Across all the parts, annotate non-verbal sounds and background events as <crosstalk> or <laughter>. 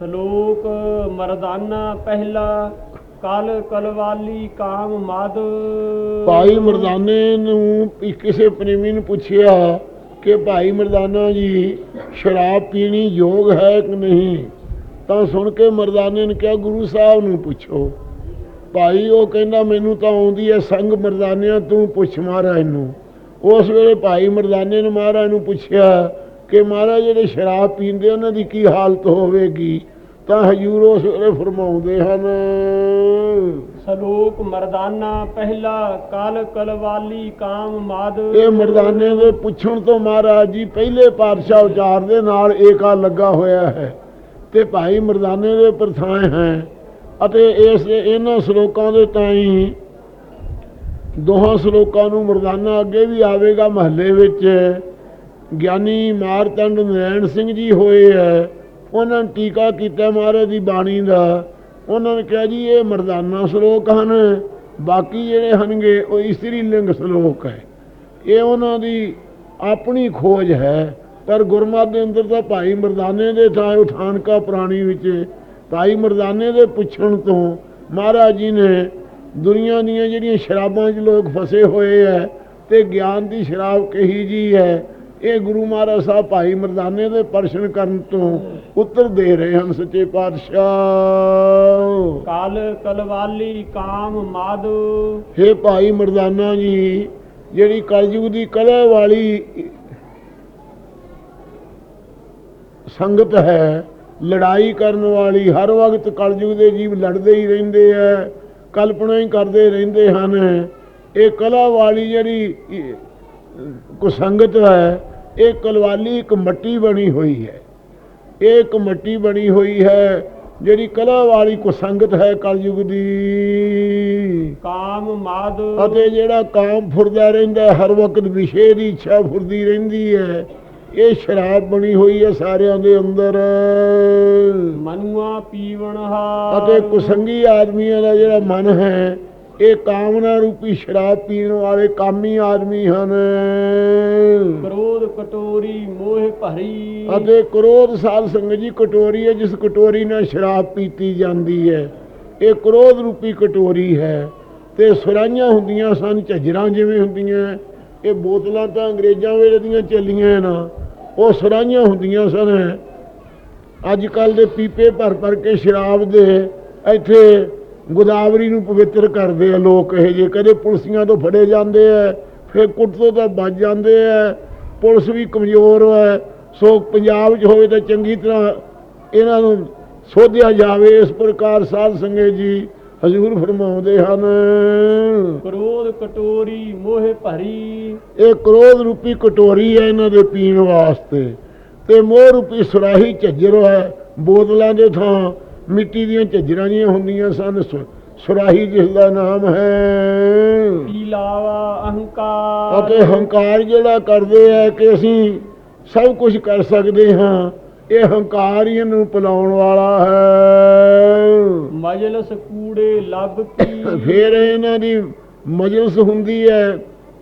ਸ਼ਲੋਕ ਮਰਦਾਨਾ ਪਹਿਲਾ, ਕਲ ਕਲਵਾਲੀ ਕਾਮ ਮਦ। ਭਾਈ ਮਰਦਾਨੇ ਨੂੰ ਕਿਸੇ ਪ੍ਰੇਮੀ ਨੂੰ ਪੁੱਛਿਆ ਕਿ ਭਾਈ ਮਰਦਾਨਾ ਜੀ, ਸ਼ਰਾਬ ਪੀਣੀ ਯੋਗ ਹੈ ਕਿ ਨਹੀਂ? ਤਾਂ ਸੁਣ ਕੇ ਮਰਦਾਨੇ ਨੇ ਕਿਹਾ, ਗੁਰੂ ਸਾਹਿਬ ਨੂੰ ਪੁੱਛੋ। ਭਾਈ ਉਹ ਕਹਿੰਦਾ, ਮੈਨੂੰ ਤਾਂ ਆਉਂਦੀ ਹੈ ਸੰਗ ਮਰਦਾਨਿਆਂ ਤੂੰ ਪੁੱਛ ਮਹਾਰਾਜ ਨੂੰ। ਉਸ ਵੇਲੇ ਭਾਈ ਮਰਦਾਨੇ ਨੇ ਮਹਾਰਾਜ ਨੂੰ ਪੁੱਛਿਆ ਕਿ ਮਹਾਰਾਜ, ਜਿਹੜੇ ਸ਼ਰਾਬ ਪੀਂਦੇ ਉਹਨਾਂ ਦੀ ਕੀ ਹਾਲਤ ਹੋਵੇਗੀ? ਤਾਂ ਹਜੂਰ ਉਸ ਵੇਲੇ ਫਰਮਾਉਂਦੇ ਹਨ। ਸ਼ਲੋਕ ਮਰਦਾਨਾ ਪਹਿਲਾ ਕਲ ਕਲਵਾਲੀ ਕਾਮ ਮਦ। ਇਹ ਮਰਦਾਨੇ ਦੇ ਪੁੱਛਣ ਤੋਂ ਮਹਾਰਾਜ ਜੀ ਪਹਿਲੇ ਪਾਤਸ਼ਾਹ ਉਚਾਰ ਦੇ ਨਾਲ ਏਕਾ ਲੱਗਾ ਹੋਇਆ ਹੈ। ਤੇ ਭਾਈ ਮਰਦਾਨੇ ਦੇ ਪ੍ਰਥਾਏ ਹੈ। ਅਤੇ ਇਸ ਇਹਨਾਂ ਸ਼ਲੋਕਾਂ ਦੇ ਤਾਈ ਦੋਹਾਂ ਸ਼ਲੋਕਾਂ ਨੂੰ ਮਰਦਾਨਾ ਅੱਗੇ ਵੀ ਆਵੇਗਾ ਮਹੱਲੇ ਵਿੱਚ। ਗਿਆਨੀ ਮਾਰਤੰਡ ਨਰੈਣ ਸਿੰਘ ਜੀ ਹੋਏ ਹੈ। ਉਹਨਾਂ ਨੇ ਟੀਕਾ ਕੀਤਾ ਮਹਾਰਾਜ ਦੀ ਬਾਣੀ ਦਾ। ਉਹਨਾਂ ਨੇ ਕਿਹਾ ਜੀ, ਇਹ ਮਰਦਾਨਾ ਸ਼ਲੋਕ ਹਨ, ਬਾਕੀ ਜਿਹੜੇ ਹਨਗੇ, ਉਹ ਇਸਤਰੀ ਲਿੰਗ ਸ਼ਲੋਕ ਹੈ। ਇਹ ਉਹਨਾਂ ਦੀ ਆਪਣੀ ਖੋਜ ਹੈ। ਪਰ ਗੁਰਮਤਿ ਦੇ ਅੰਦਰ ਤਾਂ ਭਾਈ ਮਰਦਾਨੇ ਦੇ ਥਾਂ ਉਠਾਨਕਾ ਪ੍ਰਾਣੀ ਵਿੱਚ ਭਾਈ ਮਰਦਾਨੇ ਦੇ ਪੁੱਛਣ ਤੋਂ ਮਹਾਰਾਜ ਜੀ ਨੇ ਦੁਨੀਆ ਦੀਆਂ ਜਿਹੜੀਆਂ ਸ਼ਰਾਬਾਂ 'ਚ ਲੋਕ ਫਸੇ ਹੋਏ ਹੈ ਤੇ ਗਿਆਨ ਦੀ ਸ਼ਰਾਬ ਕਹੀ ਜੀ ਹੈ ਇਹ ਗੁਰੂ ਮਹਾਰਾਜ ਸਾਹਿਬ ਭਾਈ ਮਰਦਾਨੇ ਦੇ ਪਰਸ਼ਨ ਕਰਨ ਤੋਂ ਉੱਤਰ ਦੇ ਰਹੇ ਹਨ ਸੱਚੇ ਪਾਤਸ਼ਾਹ। ਕਲ ਕਲਵਾਲੀ ਕਾਮ ਮਦ। ਹੇ ਭਾਈ ਮਰਦਾਨਾ ਜੀ ਜਿਹੜੀ ਕਲਯੁਗ ਦੀ ਕਲਾ ਵਾਲੀ ਸੰਗਤ ਹੈ ਲੜਾਈ ਕਰਨ ਵਾਲੀ ਹਰ ਵਕਤ ਕਲਯੁਗ ਦੇ ਜੀਵ ਲੜਦੇ ਹੀ ਰਹਿੰਦੇ ਐ ਕਲਪਨਾ ਹੀ ਕਰਦੇ ਰਹਿੰਦੇ ਹਨ। ਇਹ ਕਲਾ ਵਾਲੀ ਜਿਹੜੀ ਇਹ, ਕੋ ਸੰਗਤ ਹੈ ਇਹ ਕਲਵਾਲੀ ਇੱਕ ਮੱਟੀ ਬਣੀ ਹੋਈ ਹੈ। ਇਹ ਇੱਕ ਮੱਟੀ ਬਣੀ ਹੋਈ ਹੈ ਜਿਹੜੀ ਕਲਾ ਵਾਲੀ ਕੋ ਸੰਗਤ ਹੈ ਕਲਯੁਗ ਦੀ। ਕਾਮ ਮਦ ਅਤੇ ਜਿਹੜਾ ਕਾਮ ਫੁਰਦਾ ਰਹਿੰਦਾ ਹੈ, ਹਰ ਵਕਤ ਵਿਸ਼ੇ ਦੀ ਇੱਛਾ ਫੁਰਦੀ ਰਹਿੰਦੀ ਹੈ ਇਹ ਸ਼ਰਾਬ ਬਣੀ ਹੋਈ ਹੈ ਸਾਰਿਆਂ ਦੇ ਅੰਦਰ। ਮਨੁਆ ਪੀਵਣ ਹਾਰ। ਅਤੇ ਕੁਸੰਗੀ ਆਦਮੀਆਂ ਦਾ ਜਿਹੜਾ ਮਨ ਹੈ ਇਹ ਕਾਮਨਾ ਰੂਪੀ ਸ਼ਰਾਬ ਪੀਣ ਵਾਲੇ ਕਾਮੀ ਆਦਮੀ ਹਨ। ਕ੍ਰੋਧ ਕਟੋਰੀ ਮੋਹ ਭਰੀ। ਅਤੇ ਕ੍ਰੋਧ ਸਾਧ ਸੰਗਤ ਜੀ ਕਟੋਰੀ ਹੈ ਜਿਸ ਕਟੋਰੀ ਨਾਲ ਸ਼ਰਾਬ ਪੀਤੀ ਜਾਂਦੀ ਹੈ। ਇਹ ਕ੍ਰੋਧ ਰੂਪੀ ਕਟੋਰੀ ਹੈ। ਤੇ ਸੁਰਾਈਆਂ ਹੁੰਦੀਆਂ ਸਨ ਝਜਰਾਂ ਜਿਵੇਂ ਹੁੰਦੀਆਂ। ਇਹ ਬੋਤਲਾਂ ਤਾਂ ਅੰਗਰੇਜ਼ਾਂ ਵੇਲੇ ਦੀਆਂ ਚੱਲੀਆਂ ਨਾ। ਉਹ ਸੁਰਾਈਆਂ ਹੁੰਦੀਆਂ ਸਨ। ਅੱਜ ਕੱਲ ਦੇ ਪੀਪੇ ਭਰ ਭਰ ਕੇ ਸ਼ਰਾਬ ਦੇ ਇੱਥੇ ਗੋਦਾਵਰੀ ਨੂੰ ਪਵਿੱਤਰ ਕਰਦੇ ਆ ਲੋਕ ਇਹ ਜੇ ਕਦੇ ਪੁਲਸੀਆਂ ਤੋਂ ਫੜੇ ਜਾਂਦੇ ਆ ਫਿਰ ਕੁੱਟ ਤੋਂ ਤਾਂ ਬਚ ਜਾਂਦੇ ਆ। ਪੁਲਿਸ ਵੀ ਕਮਜ਼ੋਰ ਹੈ ਸੋ ਪੰਜਾਬ 'ਚ ਹੋਵੇ ਤਾਂ ਚੰਗੀ ਤਰ੍ਹਾਂ ਇਹਨਾਂ ਨੂੰ ਸੋਧਿਆ ਜਾਵੇ। ਇਸ ਪ੍ਰਕਾਰ ਸਾਧ ਸੰਗਤ ਜੀ ਹਜ਼ੂਰ ਫਰਮਾਉਂਦੇ ਹਨ। ਕ੍ਰੋਧ ਕਟੋਰੀ ਮੋਹ ਭਰੀ। ਇਹ ਕ੍ਰੋਧ ਰੂਪੀ ਕਟੋਰੀ ਹੈ ਇਹਨਾਂ ਦੇ ਪੀਣ ਵਾਸਤੇ। ਤੇ ਮੋਹ ਰੂਪੀ ਸੁਰਾਹੀ ਝੱਜਰ ਹੈ ਬੋਤਲਾਂ ਦੇ ਥਾਂ। ਮਿੱਟੀ ਦੀਆਂ ਝੱਜਰਾਂ ਜੀਆਂ ਹੁੰਦੀਆਂ ਸਨ। ਸੁਰਾਹੀ ਜਿਸ ਦਾ ਨਾਮ ਹੈ ਪੀਲਾਵਾ ਅਹੰਕਾਰ। ਅਤੇ ਹੰਕਾਰ ਜਿਹੜਾ ਕਰਦੇ ਆ ਕਿ ਅਸੀਂ ਸਭ ਕੁਝ ਕਰ ਸਕਦੇ ਹਾਂ ਇਹ ਹੰਕਾਰ ਹੀ ਇਹਨੂੰ ਪਿਲਾਉਣ ਵਾਲਾ ਹੈ। ਮਜਲਸ ਕੂੜੇ ਲੱਭ ਕੀ। <coughs> ਫਿਰ ਇਹਨਾਂ ਦੀ ਮਜਲਿਸ ਹੁੰਦੀ ਹੈ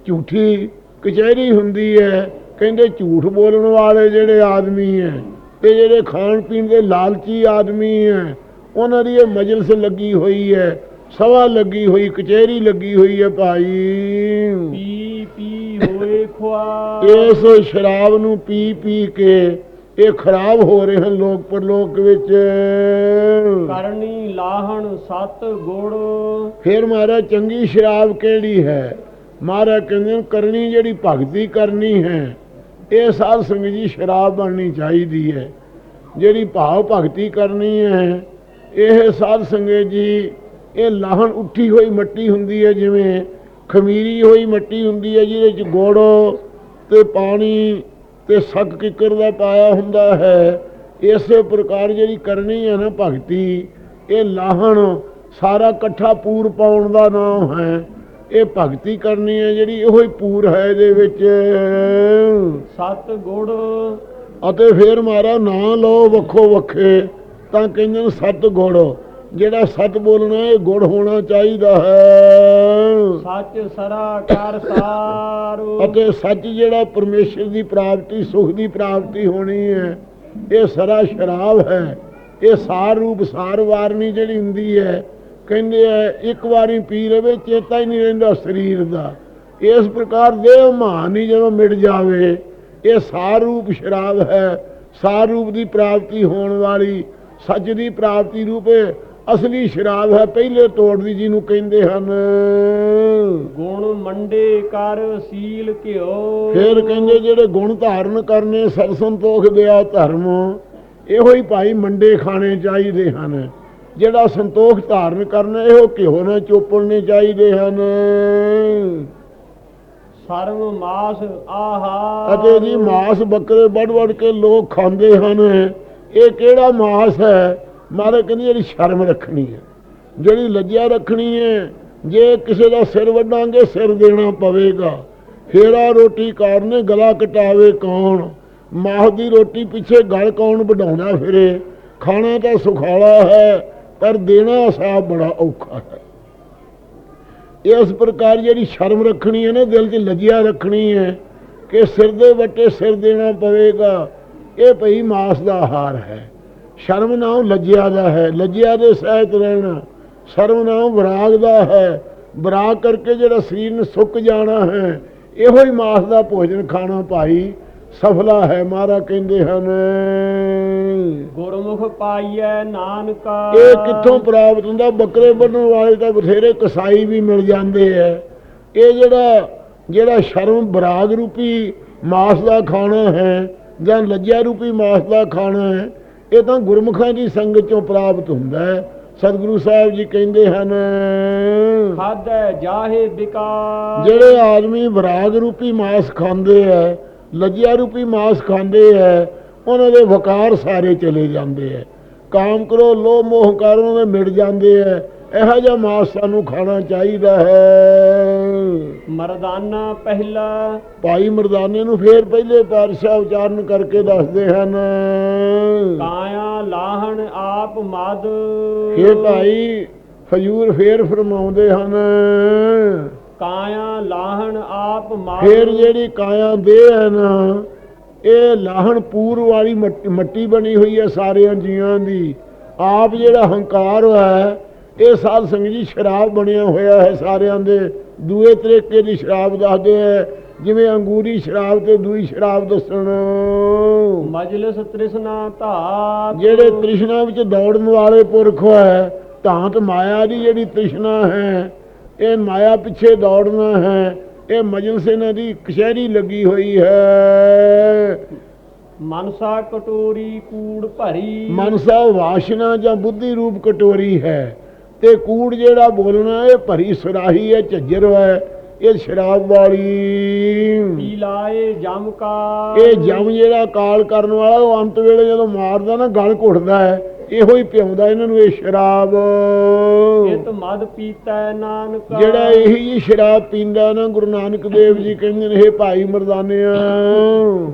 ਝੂਠੀ ਕਚਹਿਰੀ ਹੁੰਦੀ ਹੈ ਕਹਿੰਦੇ ਝੂਠ ਬੋਲਣ ਵਾਲੇ ਜਿਹੜੇ ਆਦਮੀ ਹੈ ਤੇ ਜਿਹੜੇ ਖਾਣ ਪੀਣ ਦੇ ਲਾਲਚੀ ਆਦਮੀ ਹੈ ਉਹਨਾਂ ਦੀ ਇਹ ਮਜਲਿਸ ਲੱਗੀ ਹੋਈ ਹੈ ਸਭਾ ਲੱਗੀ ਹੋਈ ਕਚਹਿਰੀ ਲੱਗੀ ਹੋਈ ਹੈ ਭਾਈ। ਪੀ ਪੀ ਹੋਏ ਖੁਆ। ਇਸ ਸ਼ਰਾਬ ਨੂੰ ਪੀ ਪੀ ਕੇ ਇਹ ਖਰਾਬ ਹੋ ਰਹੇ ਹਨ ਲੋਕ ਪਰਲੋਕ ਵਿੱਚ। ਕਰਨੀ ਲਾਹਣ ਸਤ ਗੁੜ। ਫਿਰ ਮਹਾਰਾਜ ਚੰਗੀ ਸ਼ਰਾਬ ਕਿਹੜੀ ਹੈ? ਮਹਾਰਾਜ ਕਹਿੰਦੇ ਕਰਨੀ ਜਿਹੜੀ ਭਗਤੀ ਕਰਨੀ ਹੈ। ਇਹ ਸਾਧ ਸੰਗਤ ਜੀ ਸ਼ਰਾਬ ਬਣਨੀ ਚਾਹੀਦੀ ਹੈ। ਜਿਹੜੀ ਭਾਵ ਭਗਤੀ ਕਰਨੀ ਹੈ, ਇਹ ਸਾਧ ਸੰਗਤ ਜੀ, ਇਹ ਲਾਹਣ ਉੱਠੀ ਹੋਈ ਮੱਟੀ ਹੁੰਦੀ ਹੈ, ਜਿਵੇਂ ਖਮੀਰੀ ਹੋਈ ਮੱਟੀ ਹੁੰਦੀ ਹੈ, ਜਿਹਦੇ ਚ ਗੋੜ ਤੇ ਪਾਣੀ ਤੇ ਸੱਕ ਕਿੱਕਰ ਦਾ ਪਾਇਆ ਹੁੰਦਾ ਹੈ। ਇਸੇ ਪ੍ਰਕਾਰ ਜਿਹੜੀ ਕਰਨੀ ਹੈ ਨਾ ਭਗਤੀ, ਇਹ ਲਾਹਣ ਸਾਰਾ ਇਕੱਠਾ ਪੂਰ ਪਾਉਣ ਦਾ ਨਾਮ ਹੈ। ਇਹ ਭਗਤੀ ਕਰਨੀ ਹੈ ਜਿਹੜੀ ਇਹੋ ਹੀ ਪੂਰ ਹੈ ਇਹਦੇ ਵਿੱਚ। ਸਤ ਗੁੜ ਅਤੇ ਫਿਰ ਮਾਰਾ ਨਾਂ ਲਓ ਵੱਖੋ ਵੱਖੇ ਤਾਂ ਕਹਿੰਦੇ ਨੇ ਸਤ ਗੁੜ ਜਿਹੜਾ ਸਤ ਬੋਲਣਾ ਇਹ ਗੁੜ ਹੋਣਾ ਚਾਹੀਦਾ ਹੈ। ਸੱਚ ਸਰਾ ਕਰ ਸਾਰੋ। ਅਤੇ ਸੱਚ ਜਿਹੜਾ ਪਰਮੇਸ਼ਰ ਦੀ ਪ੍ਰਾਪਤੀ ਸੁਖ ਦੀ ਪ੍ਰਾਪਤੀ ਹੋਣੀ ਹੈ ਇਹ ਸਰਾ ਸ਼ਰਾਬ ਹੈ। ਇਹ ਸਾਰ ਰੂਪ ਸਾਰ ਵਾਰਨੀ ਜਿਹੜੀ ਹੁੰਦੀ ਹੈ ਕਹਿੰਦੇ ਆ ਇੱਕ ਵਾਰੀ ਪੀ ਲਵੇ ਚੇਤਾ ਹੀ ਨਹੀਂ ਰਹਿੰਦਾ ਸਰੀਰ ਦਾ। ਇਸ ਪ੍ਰਕਾਰ ਦੇਹ ਮਾਨ ਹੀ ਜਦੋਂ ਮਿਟ ਜਾਵੇ ਇਹ ਸਾਰ ਰੂਪ ਸ਼ਰਾਬ ਹੈ। ਸਾਰ ਰੂਪ ਦੀ ਪ੍ਰਾਪਤੀ ਹੋਣ ਵਾਲੀ ਸੱਚ ਦੀ ਪ੍ਰਾਪਤੀ ਰੂਪ ਅਸਲੀ ਸ਼ਰਾਬ ਹੈ। ਪਹਿਲੇ ਤੋੜ ਦੀ ਜਿਹਨੂੰ ਕਹਿੰਦੇ ਹਨ। ਗੁਣ ਮੰਡੇ ਕਰ ਸੀਲ ਘਿਓ। ਫਿਰ ਕਹਿੰਦੇ ਜਿਹੜੇ ਗੁਣ ਧਾਰਨ ਕਰਨੇ ਸਤ ਸੰਤੋਖ ਦਿਆ ਧਰਮ ਇਹੋ ਹੀ ਭਾਈ ਮੰਡੇ ਖਾਣੇ ਚਾਹੀਦੇ ਹਨ। ਜਿਹੜਾ ਸੰਤੋਖ ਧਾਰਨ ਕਰਨਾ ਇਹੋ ਘਿਓ ਨਾ ਚੋਪੜਨੇ ਚਾਹੀਦੇ ਹਨ। ਸਰਮ ਮਾਸ ਆਹਾ। ਅਤੇ ਜੀ ਮਾਸ ਬੱਕਰੇ ਵੱਢ ਵੱਢ ਕੇ ਲੋਕ ਖਾਂਦੇ ਹਨ। ਇਹ ਕਿਹੜਾ ਮਾਸ ਹੈ? ਮਾਰੇ ਕਹਿੰਦੀ ਜਿਹੜੀ ਸ਼ਰਮ ਰੱਖਣੀ ਹੈ। ਜਿਹੜੀ ਲੱਜਿਆ ਰੱਖਣੀ ਹੈ ਜੇ ਕਿਸੇ ਦਾ ਸਿਰ ਵੱਢਾਂਗੇ ਸਿਰ ਦੇਣਾ ਪਵੇਗਾ। ਫੇਰਾ ਰੋਟੀ ਕਾਰਨੇ ਗਲਾ ਕਟਾਵੇ ਕੌਣ? ਮਾਹ ਦੀ ਰੋਟੀ ਪਿੱਛੇ ਗਲ ਕੌਣ ਵਢਾਉਂਦਾ ਫਿਰੇ? ਖਾਣਾ ਤਾਂ ਸੁਖਾਲਾ ਹੈ। ਪਰ ਦੇਣਾ ਸਾਬ ਬੜਾ ਔਖਾ ਹੈ। ਇਸ ਪ੍ਰਕਾਰ ਜਿਹੜੀ ਸ਼ਰਮ ਰੱਖਣੀ ਹੈ ਨਾ, ਦਿਲ 'ਚ ਲਜਿਆ ਰੱਖਣੀ ਹੈ ਕਿ ਸਿਰ ਦੇ ਵੱਟੇ ਸਿਰ ਦੇਣਾ ਪਵੇਗਾ, ਇਹ ਭਈ ਮਾਸ ਦਾ ਆਹਾਰ ਹੈ। ਸ਼ਰਮ ਨਾਮ ਲਜਿਆ ਦਾ ਹੈ, ਲਜਿਆ ਦੇ ਸਹਿਤ ਰਹਿਣਾ, ਸ਼ਰਮ ਨਾਮ ਵਿਰਾਗ ਦਾ ਹੈ। ਵਿਰਾਗ ਕਰਕੇ ਜਿਹੜਾ ਸਰੀਰ ਨੂੰ ਸੁੱਕ ਜਾਣਾ ਹੈ, ਇਹੋ ਹੀ ਮਾਸ ਦਾ ਭੋਜਨ ਖਾਣਾ ਭਾਈ ਸਫਲਾ ਹੈ ਮਾਰਾ ਕਹਿੰਦੇ ਹਨ। ਗੁਰਮੁਖ ਪਾਈਐ ਨਾਨਕਾ। ਇਹ ਕਿੱਥੋਂ ਪ੍ਰਾਪਤ ਹੁੰਦਾ? ਬੱਕਰੇ ਬੰਨਣ ਵਾਲੇ ਤਾਂ ਬਥੇਰੇ ਕਸਾਈ ਵੀ ਮਿਲ ਜਾਂਦੇ ਐ। ਇਹ ਜਿਹੜਾ ਜਿਹੜਾ ਸ਼ਰਮ ਬਰਾਗ ਰੂਪੀ ਮਾਸ ਦਾ ਖਾਣਾ ਹੈ ਜਾਂ ਲੱਜਿਆ ਰੂਪੀ ਮਾਸ ਦਾ ਖਾਣਾ ਹੈ ਇਹ ਤਾਂ ਗੁਰਮੁਖਾਂ ਦੀ ਸੰਗਤ ਚੋਂ ਪ੍ਰਾਪਤ ਹੁੰਦਾ ਹੈ ਸਤਿਗੁਰੂ ਸਾਹਿਬ ਜੀ ਕਹਿੰਦੇ ਹਨ ਖਾਦੈ ਜਾਹੇ ਵਿਕਾਰ ਜਿਹੜੇ ਆਦਮੀ ਵਿਰਾਗ ਰੂਪੀ ਮਾਸ ਖਾਂਦੇ ਐ ਲੱਜਿਆ ਰੂਪੀ ਮਾਸ ਖਾਂਦੇ ਐ ਉਹਨਾਂ ਦੇ ਵਕਾਰ ਸਾਰੇ ਚਲੇ ਜਾਂਦੇ ਐ। ਕਾਮ ਕਰੋ ਲੋਭ ਮੋਹ ਕਾਰਨ ਦੇ ਮਿਟ ਜਾਂਦੇ ਐ। ਇਹੋ ਜਿਹਾ ਮਾਸ ਸਾਨੂੰ ਖਾਣਾ ਚਾਹੀਦਾ ਹੈ। ਮਰਦਾਨਾ ਪਹਿਲਾ। ਭਾਈ ਮਰਦਾਨੇ ਨੂੰ ਫੇਰ ਪਹਿਲੇ ਪਾਤਸ਼ਾਹ ਉਚਾਰਨ ਕਰਕੇ ਦੱਸਦੇ ਹਨ। ਕਾਇਆ ਲਾਹਣ ਆਪ ਮਦ। ਇਹ ਭਾਈ ਹਜੂਰ ਫੇਰ ਫਰਮਾਉਂਦੇ ਹਨ। ਕਾਇਆ ਲਾਹਣ ਆਪ ਮਦ ਫੇਰ ਜਿਹੜੀ ਕਾਇਆ ਦੇ ਹੈ ਨਾ ਇਹ ਲਾਹਣ ਪੂਰ ਵਾਲੀ ਮੱਟ- ਬਣੀ ਹੋਈ ਹੈ ਸਾਰਿਆਂ ਜੀਆਂ ਦੀ। ਆਪ ਜਿਹੜਾ ਹੰਕਾਰ ਹੈ ਇਹ ਸਾਧ ਸੰਗਤ ਜੀ ਸ਼ਰਾਬ ਬਣਿਆ ਹੋਇਆ ਹੈ ਸਾਰਿਆਂ ਦੇ। ਦੂਏ ਤਰੀਕੇ ਦੀ ਸ਼ਰਾਬ ਦੱਸਦੇ ਹੈ ਜਿਵੇਂ ਅੰਗੂਰੀ ਸ਼ਰਾਬ ਤੇ ਦੂਈ ਸ਼ਰਾਬ ਦੱਸਣ। ਮਜਲਿਸ ਤ੍ਰਿਸ਼ਨਾ ਧਾਤ। ਜਿਹੜੇ ਤ੍ਰਿਸ਼ਨਾ ਵਿੱਚ ਦੌੜਨ ਵਾਲੇ ਪੁਰਖ ਹੈ ਧਾਂਤ ਮਾਇਆ ਦੀ ਜਿਹੜੀ ਤ੍ਰਿਸ਼ਨਾ ਹੈ ਇਹ ਮਾਇਆ ਪਿੱਛੇ ਦੌੜਨਾ ਹੈ। ਇਹ ਮਜਲਿਸ ਇਹਨਾਂ ਦੀ ਕਸ਼ਹਿਰੀ ਲੱਗੀ ਹੋਈ ਹੈ। ਮਨਸਾ ਕਟੋਰੀ ਕੂੜ ਭਰੀ। ਮਨਸਾ ਵਾਸ਼ਨਾ ਜਾਂ ਬੁੱਧੀ ਰੂਪ ਕਟੋਰੀ ਹੈ। ਤੇ ਕੂੜ ਜਿਹੜਾ ਬੋਲਣਾ ਇਹ ਭਰੀ ਸੁਰਾਹੀ ਹੈ ਝੱਜਰ ਹੈ ਇਹ ਸ਼ਰਾਬ ਵਾਲੀ। ਪੀ ਲਾਏ ਜਮ ਕਾ ਇਹ ਜਮ ਜਿਹੜਾ ਕਾਲ ਕਰਨ ਵਾਲਾ ਉਹ ਅੰਤ ਵੇਲੇ ਜਦੋਂ ਮਾਰਦਾ ਨਾ ਗਲ ਘੁੱਟਦਾ ਹੈ। ਇਹੋ ਹੀ ਪਿਆਉਂਦਾ ਇਹਨਾਂ ਨੂੰ ਇਹ ਸ਼ਰਾਬ। ਇਤ ਮਦ ਪੀਤੈ ਨਾਨਕਾ। ਜਿਹੜਾ ਇਹੀ ਸ਼ਰਾਬ ਪੀਂਦਾ ਨਾ ਗੁਰੂ ਨਾਨਕ ਦੇਵ ਜੀ ਕਹਿੰਦੇ ਨੇ ਇਹ ਭਾਈ ਮਰਦਾਨਿਆ।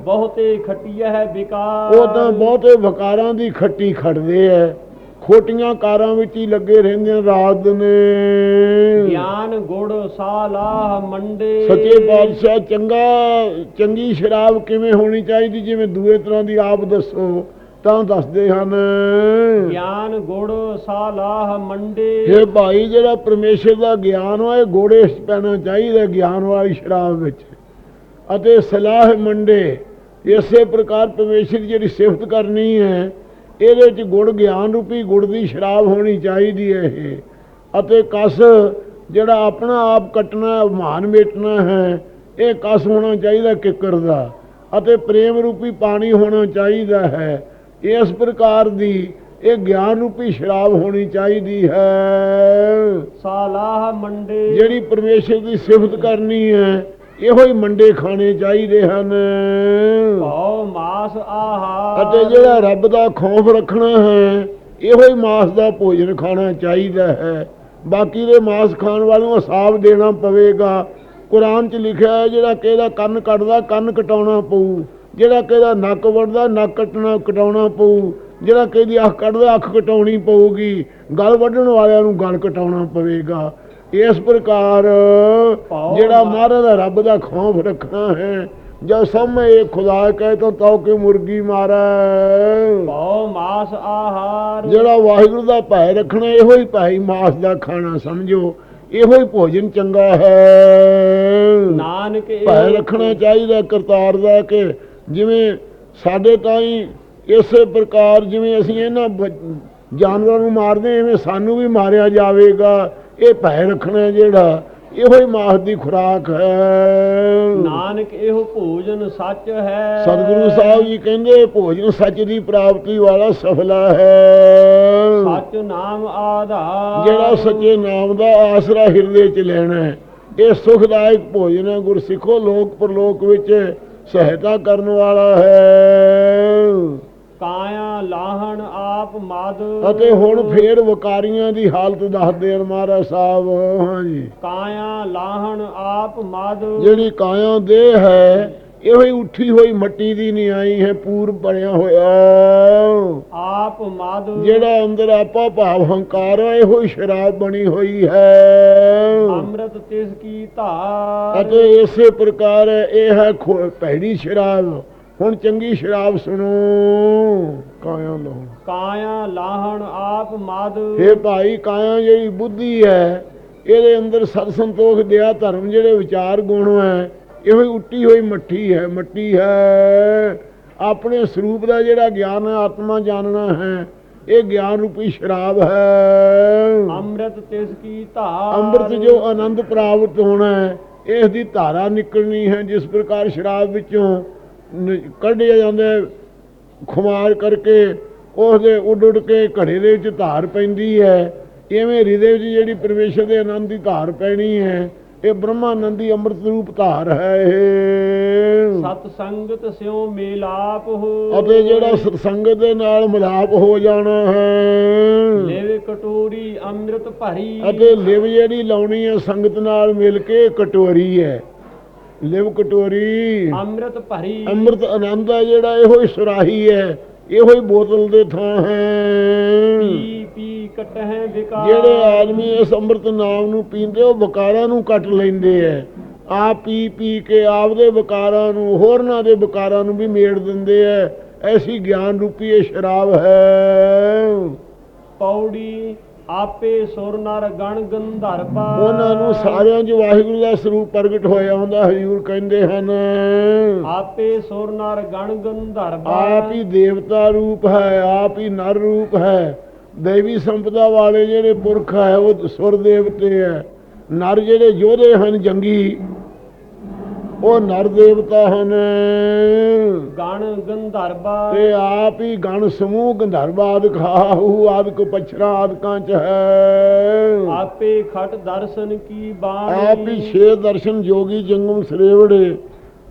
ਬਹੁਤੇ ਖਟੀਆ ਹੈ ਵਿਕਾਰ। ਉਹ ਤਾਂ ਬਹੁਤੇ ਵਕਾਰਾਂ ਦੀ ਖੱਟੀ ਖੜਦੇ ਐ। ਖੋਟੀਆਂ ਕਾਰਾਂ ਵਿੱਚ ਹੀ ਲੱਗੇ ਰਹਿੰਦੇ ਨੇ ਰਾਤ ਦਿਨ ਗਿਆਨ ਗੁੜ ਸਾਲਾਹ ਮੰਡੇ। ਸੱਚੇ ਪਾਤਸ਼ਾਹ ਚੰਗਾ ਚੰਗੀ ਸ਼ਰਾਬ ਕਿਵੇਂ ਹੋਣੀ ਚਾਹੀਦੀ? ਜਿਵੇਂ ਦੂਏ ਤਰ੍ਹਾਂ ਦੀ ਆਪ ਦੱਸੋ। ਤਾਂ ਦੱਸਦੇ ਹਨ ਗਿਆਨ ਗੁੜ ਸਾਲਾਹ ਮੰਡੇ। ਇਹ ਭਾਈ ਜਿਹੜਾ ਪਰਮੇਸ਼ਰ ਦਾ ਗਿਆਨ ਇਹ ਗੋੜੇ ਪੈਣਾ ਚਾਹੀਦਾ ਗਿਆਨ ਵਾਲੀ ਸ਼ਰਾਬ ਵਿੱਚ। ਅਤੇ ਸਲਾਹ ਮੰਡੇ ਇਸੇ ਪ੍ਰਕਾਰ ਪਰਮੇਸ਼ਰ ਜਿਹੜੀ ਸਿਫਤ ਕਰਨੀ ਹੈ ਇਹਦੇ 'ਚ ਗੁੜ ਗਿਆਨ ਰੂਪੀ ਗੁੜ ਦੀ ਸ਼ਰਾਬ ਹੋਣੀ ਚਾਹੀਦੀ ਹੈ ਇਹ। ਅਤੇ ਕਸ ਜਿਹੜਾ ਆਪਣਾ ਆਪ ਕੱਟਣਾ ਮਾਨ ਮੇਟਣਾ ਹੈ ਇਹ ਕਸ ਹੋਣਾ ਚਾਹੀਦਾ ਕਿੱਕਰ ਦਾ। ਅਤੇ ਪ੍ਰੇਮ ਰੂਪੀ ਪਾਣੀ ਹੋਣਾ ਚਾਹੀਦਾ ਹੈ। ਇਸ ਪ੍ਰਕਾਰ ਦੀ ਇਹ ਗਿਆਨ ਰੂਪੀ ਸ਼ਰਾਬ ਹੋਣੀ ਚਾਹੀਦੀ ਹੈ। ਸਾਲਾਹ ਮੰਡੇ। ਜਿਹੜੀ ਪਰਮੇਸ਼ਰ ਦੀ ਸਿਫਤ ਕਰਨੀ ਹੈ ਇਹੋ ਹੀ ਮੰਡੇ ਖਾਣੇ ਚਾਹੀਦੇ ਹਨ। ਭਉ ਮਾਸ ਆਹਾਰ। ਅਤੇ ਜਿਹੜਾ ਰੱਬ ਦਾ ਖੌਫ ਰੱਖਣਾ ਹੈ ਇਹੋ ਹੀ ਮਾਸ ਦਾ ਭੋਜਨ ਖਾਣਾ ਚਾਹੀਦਾ ਹੈ। ਬਾਕੀ ਦੇ ਮਾਸ ਖਾਣ ਵਾਲਿਆਂ ਨੂੰ ਹਿਸਾਬ ਦੇਣਾ ਪਵੇਗਾ। ਕੁਰਾਨ 'ਚ ਲਿਖਿਆ ਹੈ ਜਿਹੜਾ ਕਿਹਦਾ ਕੰਨ ਕੱਟਦਾ ਕੰਨ ਕਟਾਉਣਾ ਪਊ। ਜਿਹੜਾ ਕਿਹਦਾ ਨੱਕ ਵੱਢਦਾ ਨੱਕ ਕੱਟਣਾ ਕਟਾਉਣਾ ਪਊ। ਜਿਹੜਾ ਕਿਹਦੀ ਅੱਖ ਕੱਢਦਾ ਅੱਖ ਕਟਾਉਣੀ ਪਊਗੀ। ਗਲ ਵੱਢਣ ਵਾਲਿਆਂ ਨੂੰ ਗਲ ਕਟਾਉਣਾ ਪਵੇਗਾ। ਇਸ ਪ੍ਰਕਾਰ ਜਿਹੜਾ ਮਹਾਰਾਜ ਦਾ ਰੱਬ ਦਾ ਖੌਫ ਰੱਖਣਾ ਹੈ ਜਦ ਇਹ ਖੁਦਾ ਕਹੇ ਤਾਂ ਤਉ ਕੇ ਮੁਰਗੀ ਮਾਰੇ। ਭਉ ਮਾਸ ਆਹਾਰ। ਜਿਹੜਾ ਵਾਹਿਗੁਰੂ ਦਾ ਭੈ ਰੱਖਣਾ ਇਹੋ ਹੀ ਭਾਈ ਮਾਸ ਦਾ ਖਾਣਾ ਸਮਝੋ। ਇਹੋ ਹੀ ਭੋਜਨ ਚੰਗਾ ਹੈ। ਨਾਨਕ ਇਹ ਭੈ ਰੱਖਣਾ ਚਾਹੀਦਾ ਕਰਤਾਰ ਦਾ ਕਿ ਜਿਵੇਂ ਸਾਡੇ ਤਾਈਂ ਇਸੇ ਪ੍ਰਕਾਰ ਜਿਵੇਂ ਅਸੀਂ ਇਹਨਾਂ ਜਾਨਵਰਾਂ ਨੂੰ ਮਾਰਦੇ ਐਵੇਂ ਸਾਨੂੰ ਵੀ ਮਾਰਿਆ ਜਾਵੇਗਾ। ਇਹ ਭੈ ਰੱਖਣਾ ਜਿਹੜਾ ਇਹੋ ਹੀ ਮਾਸ ਦੀ ਖੁਰਾਕ ਹੈ। ਨਾਨਕ ਇਹੋ ਭੋਜਨ ਸੱਚ ਹੈ। ਸਤਿਗੁਰੂ ਸਾਹਿਬ ਜੀ ਕਹਿੰਦੇ ਭੋਜਨ ਸੱਚ ਦੀ ਪ੍ਰਾਪਤੀ ਵਾਲਾ ਸਫਲਾ ਹੈ। ਸੱਚ ਨਾਮ ਆਧਾਰ। ਜਿਹੜਾ ਸੱਚੇ ਨਾਮ ਦਾ ਆਸਰਾ ਹਿਰਦੇ 'ਚ ਲੈਣਾ ਹੈ ਇਹ ਸੁਖਦਾਇਕ ਭੋਜਨ ਹੈ ਗੁਰਸਿੱਖੋ ਲੋਕ ਪਰਲੋਕ ਵਿੱਚ ਸਹਾਇਤਾ ਕਰਨ ਵਾਲਾ ਹੈ। ਕਾਇਆ ਲਾਹਣ ਆਪ ਮਦ। ਅਤੇ ਹੁਣ ਫੇਰ ਵਕਾਰੀਆਂ ਦੀ ਹਾਲਤ ਦੱਸਦੇ ਹਨ ਮਹਾਰਾਜ ਸਾਹਿਬ। ਹਾਂਜੀ ਕਾਇਆ ਲਾਹਣ ਆਪ ਮਦ। ਜਿਹੜੀ ਕਾਇਆ ਦੇਹ ਹੈ ਇਹੋ ਹੀ ਉੱਠੀ ਹੋਈ ਮੱਟੀ ਦੀ ਨਹੀਂ ਆਈ ਹੈ ਪੂਰ ਬਣਿਆ ਹੋਇਆ। ਆਪ ਮਦ ਜਿਹੜਾ ਅੰਦਰ ਆਪਾ ਭਾਵ ਹੰਕਾਰ ਹੈ ਇਹੋ ਹੀ ਸ਼ਰਾਬ ਬਣੀ ਹੋਈ ਹੈ। ਅੰਮ੍ਰਿਤ ਤਿਸ ਕੀ ਧਾਰ। ਅਤੇ ਇਸੇ ਪ੍ਰਕਾਰ ਇਹ ਹੈ ਭੈੜੀ ਸ਼ਰਾਬ। ਹੁਣ ਚੰਗੀ ਸ਼ਰਾਬ ਸੁਣੋ। ਕਾਇਆ ਲੋ ਕਾਇਆ ਲਾਹਣ ਆਪ ਮਦ ਇਹ ਭਾਈ ਕਾਇਆ ਜਿਹੜੀ ਬੁੱਧੀ ਹੈ ਇਹਦੇ ਅੰਦਰ ਸਤ ਸੰਤੋਖ ਦਿਆ ਧਰਮ ਜਿਹੜੇ ਵਿਚਾਰ ਗੁਣ ਹੈ ਇਹੋ ਉੱਟੀ ਹੋਈ ਮੱਠੀ ਹੈ ਮੱਟੀ ਹੈ। ਆਪਣੇ ਸਰੂਪ ਦਾ ਜਿਹੜਾ ਗਿਆਨ ਹੈ ਆਤਮਾ ਜਾਣਨਾ ਹੈ ਇਹ ਗਿਆਨ ਰੂਪੀ ਸ਼ਰਾਬ ਹੈ। ਅੰਮ੍ਰਿਤ ਤਿਸ ਕੀ ਧਾਰ। ਅੰਮ੍ਰਿਤ ਜੋ ਆਨੰਦ ਪ੍ਰਾਪਤ ਹੋਣਾ ਹੈ ਇਸ ਦੀ ਧਾਰਾ ਨਿਕਲਣੀ ਹੈ ਜਿਸ ਪ੍ਰਕਾਰ ਸ਼ਰਾਬ ਵਿੱਚੋਂ ਕੱਢਿਆ ਜਾਂਦਾ ਹੈ ਖੁਮਾਰ ਕਰਕੇ ਉਸ ਦੇ ਉੱਡ ਉੱਡ ਕੇ ਘੜੇ ਦੇ ਵਿੱਚ ਧਾਰ ਪੈਂਦੀ ਹੈ। ਇਵੇਂ ਹਿਰਦੇ ਵਿੱਚ ਜਿਹੜੀ ਪਰਮੇਸ਼ਰ ਦੇ ਆਨੰਦ ਦੀ ਧਾਰ ਪੈਣੀ ਹੈ ਇਹ ਬ੍ਰਹਮਾਨੰਦੀ ਅੰਮ੍ਰਿਤ ਰੂਪ ਧਾਰ ਹੈ। ਇਹ ਸਤ ਸੰਗਤ ਸਿਉ ਮੇਲਾਪ ਹੋ। ਅਤੇ ਜਿਹੜਾ ਸਤਸੰਗਤ ਦੇ ਨਾਲ ਮਿਲਾਪ ਹੋ ਜਾਣਾ ਹੈ। ਲੇਵੇ ਕਟੋਰੀ ਅੰਮ੍ਰਿਤ ਭਰੀ। ਅਤੇ ਲਿਵ ਜਿਹੜੀ ਲਾਉਣੀ ਹੈ ਸੰਗਤ ਨਾਲ ਮਿਲ ਕੇ ਕਟੋਰੀ ਹੈ। ਲਿਵ ਕਟੋਰੀ। ਅੰਮ੍ਰਿਤ ਭਰੀ। ਅੰਮ੍ਰਿਤ ਆਨੰਦ ਹੈ ਜਿਹੜਾ ਇਹੋ ਹੀ ਸੁਰਾਹੀ ਹੈ ਇਹੋ ਹੀ ਬੋਤਲ ਦੇ ਥਾਂ ਹੈ। ਪੀ ਪੀ ਕਟਹਿ ਵਿਕਾਰ। ਜਿਹੜੇ ਆਦਮੀ ਇਸ ਅੰਮ੍ਰਿਤ ਨਾਮ ਨੂੰ ਪੀਂਦੇ ਉਹ ਵਿਕਾਰਾਂ ਨੂੰ ਕੱਟ ਲੈਂਦੇ ਐ। ਆ ਪੀ ਪੀ ਕੇ ਆਪਦੇ ਵਿਕਾਰਾਂ ਨੂੰ ਹੋਰਨਾਂ ਦੇ ਵਿਕਾਰਾਂ ਨੂੰ ਵੀ ਮੇੜ ਦਿੰਦੇ ਐ। ਐਸੀ ਗਿਆਨ ਰੂਪੀ ਇਹ ਸ਼ਰਾਬ ਹੈ। ਪੌੜੀ ਆਪੇ ਸੁਰ ਨਰ ਗਣ ਗੰਧਰਵਾ ਉਹਨਾਂ ਨੂੰ ਸਾਰਿਆਂ 'ਚ ਵਾਹਿਗੁਰੂ ਦਾ ਸਰੂਪ ਪ੍ਰਗਟ ਹੋਇਆ ਹੁੰਦਾ ਹਜੂਰ ਕਹਿੰਦੇ ਹਨ। ਆਪੇ ਸੁਰ ਨਰ ਗਣ ਗੰਧਰਵਾ ਆਪ ਹੀ ਦੇਵਤਾ ਰੂਪ ਹੈ ਆਪ ਹੀ ਨਰ ਰੂਪ ਹੈ। ਦੇਵੀ ਸੰਪਦਾ ਵਾਲੇ ਜਿਹੜੇ ਪੁਰਖ ਹੈ ਉਹ ਸੁਰ ਦੇਵਤੇ ਹੈ ਨਰ ਜਿਹੜੇ ਯੋਧੇ ਹਨ ਜੰਗੀ ਉਹ ਨਰ ਦੇਵਤਾ ਹਨ। ਗਣ ਗੰਧਰਵਾ ਤੇ ਆਪ ਹੀ ਗਣ ਸਮੂਹ ਗੰਧਰਵਾਦ ਖਾਹੂ ਆਦਿਕ ਪਛਰਾ ਆਦਿਕਾਂ ਚ ਹੈ। ਆਪੇ ਖਟ ਦਰਸ਼ਨ ਕੀ ਬਾਣੀ। ਆਪ ਹੀ ਛੇ ਦਰਸ਼ਨ ਜੋਗੀ ਜੰਗਮ ਸਰੇਵੜੇ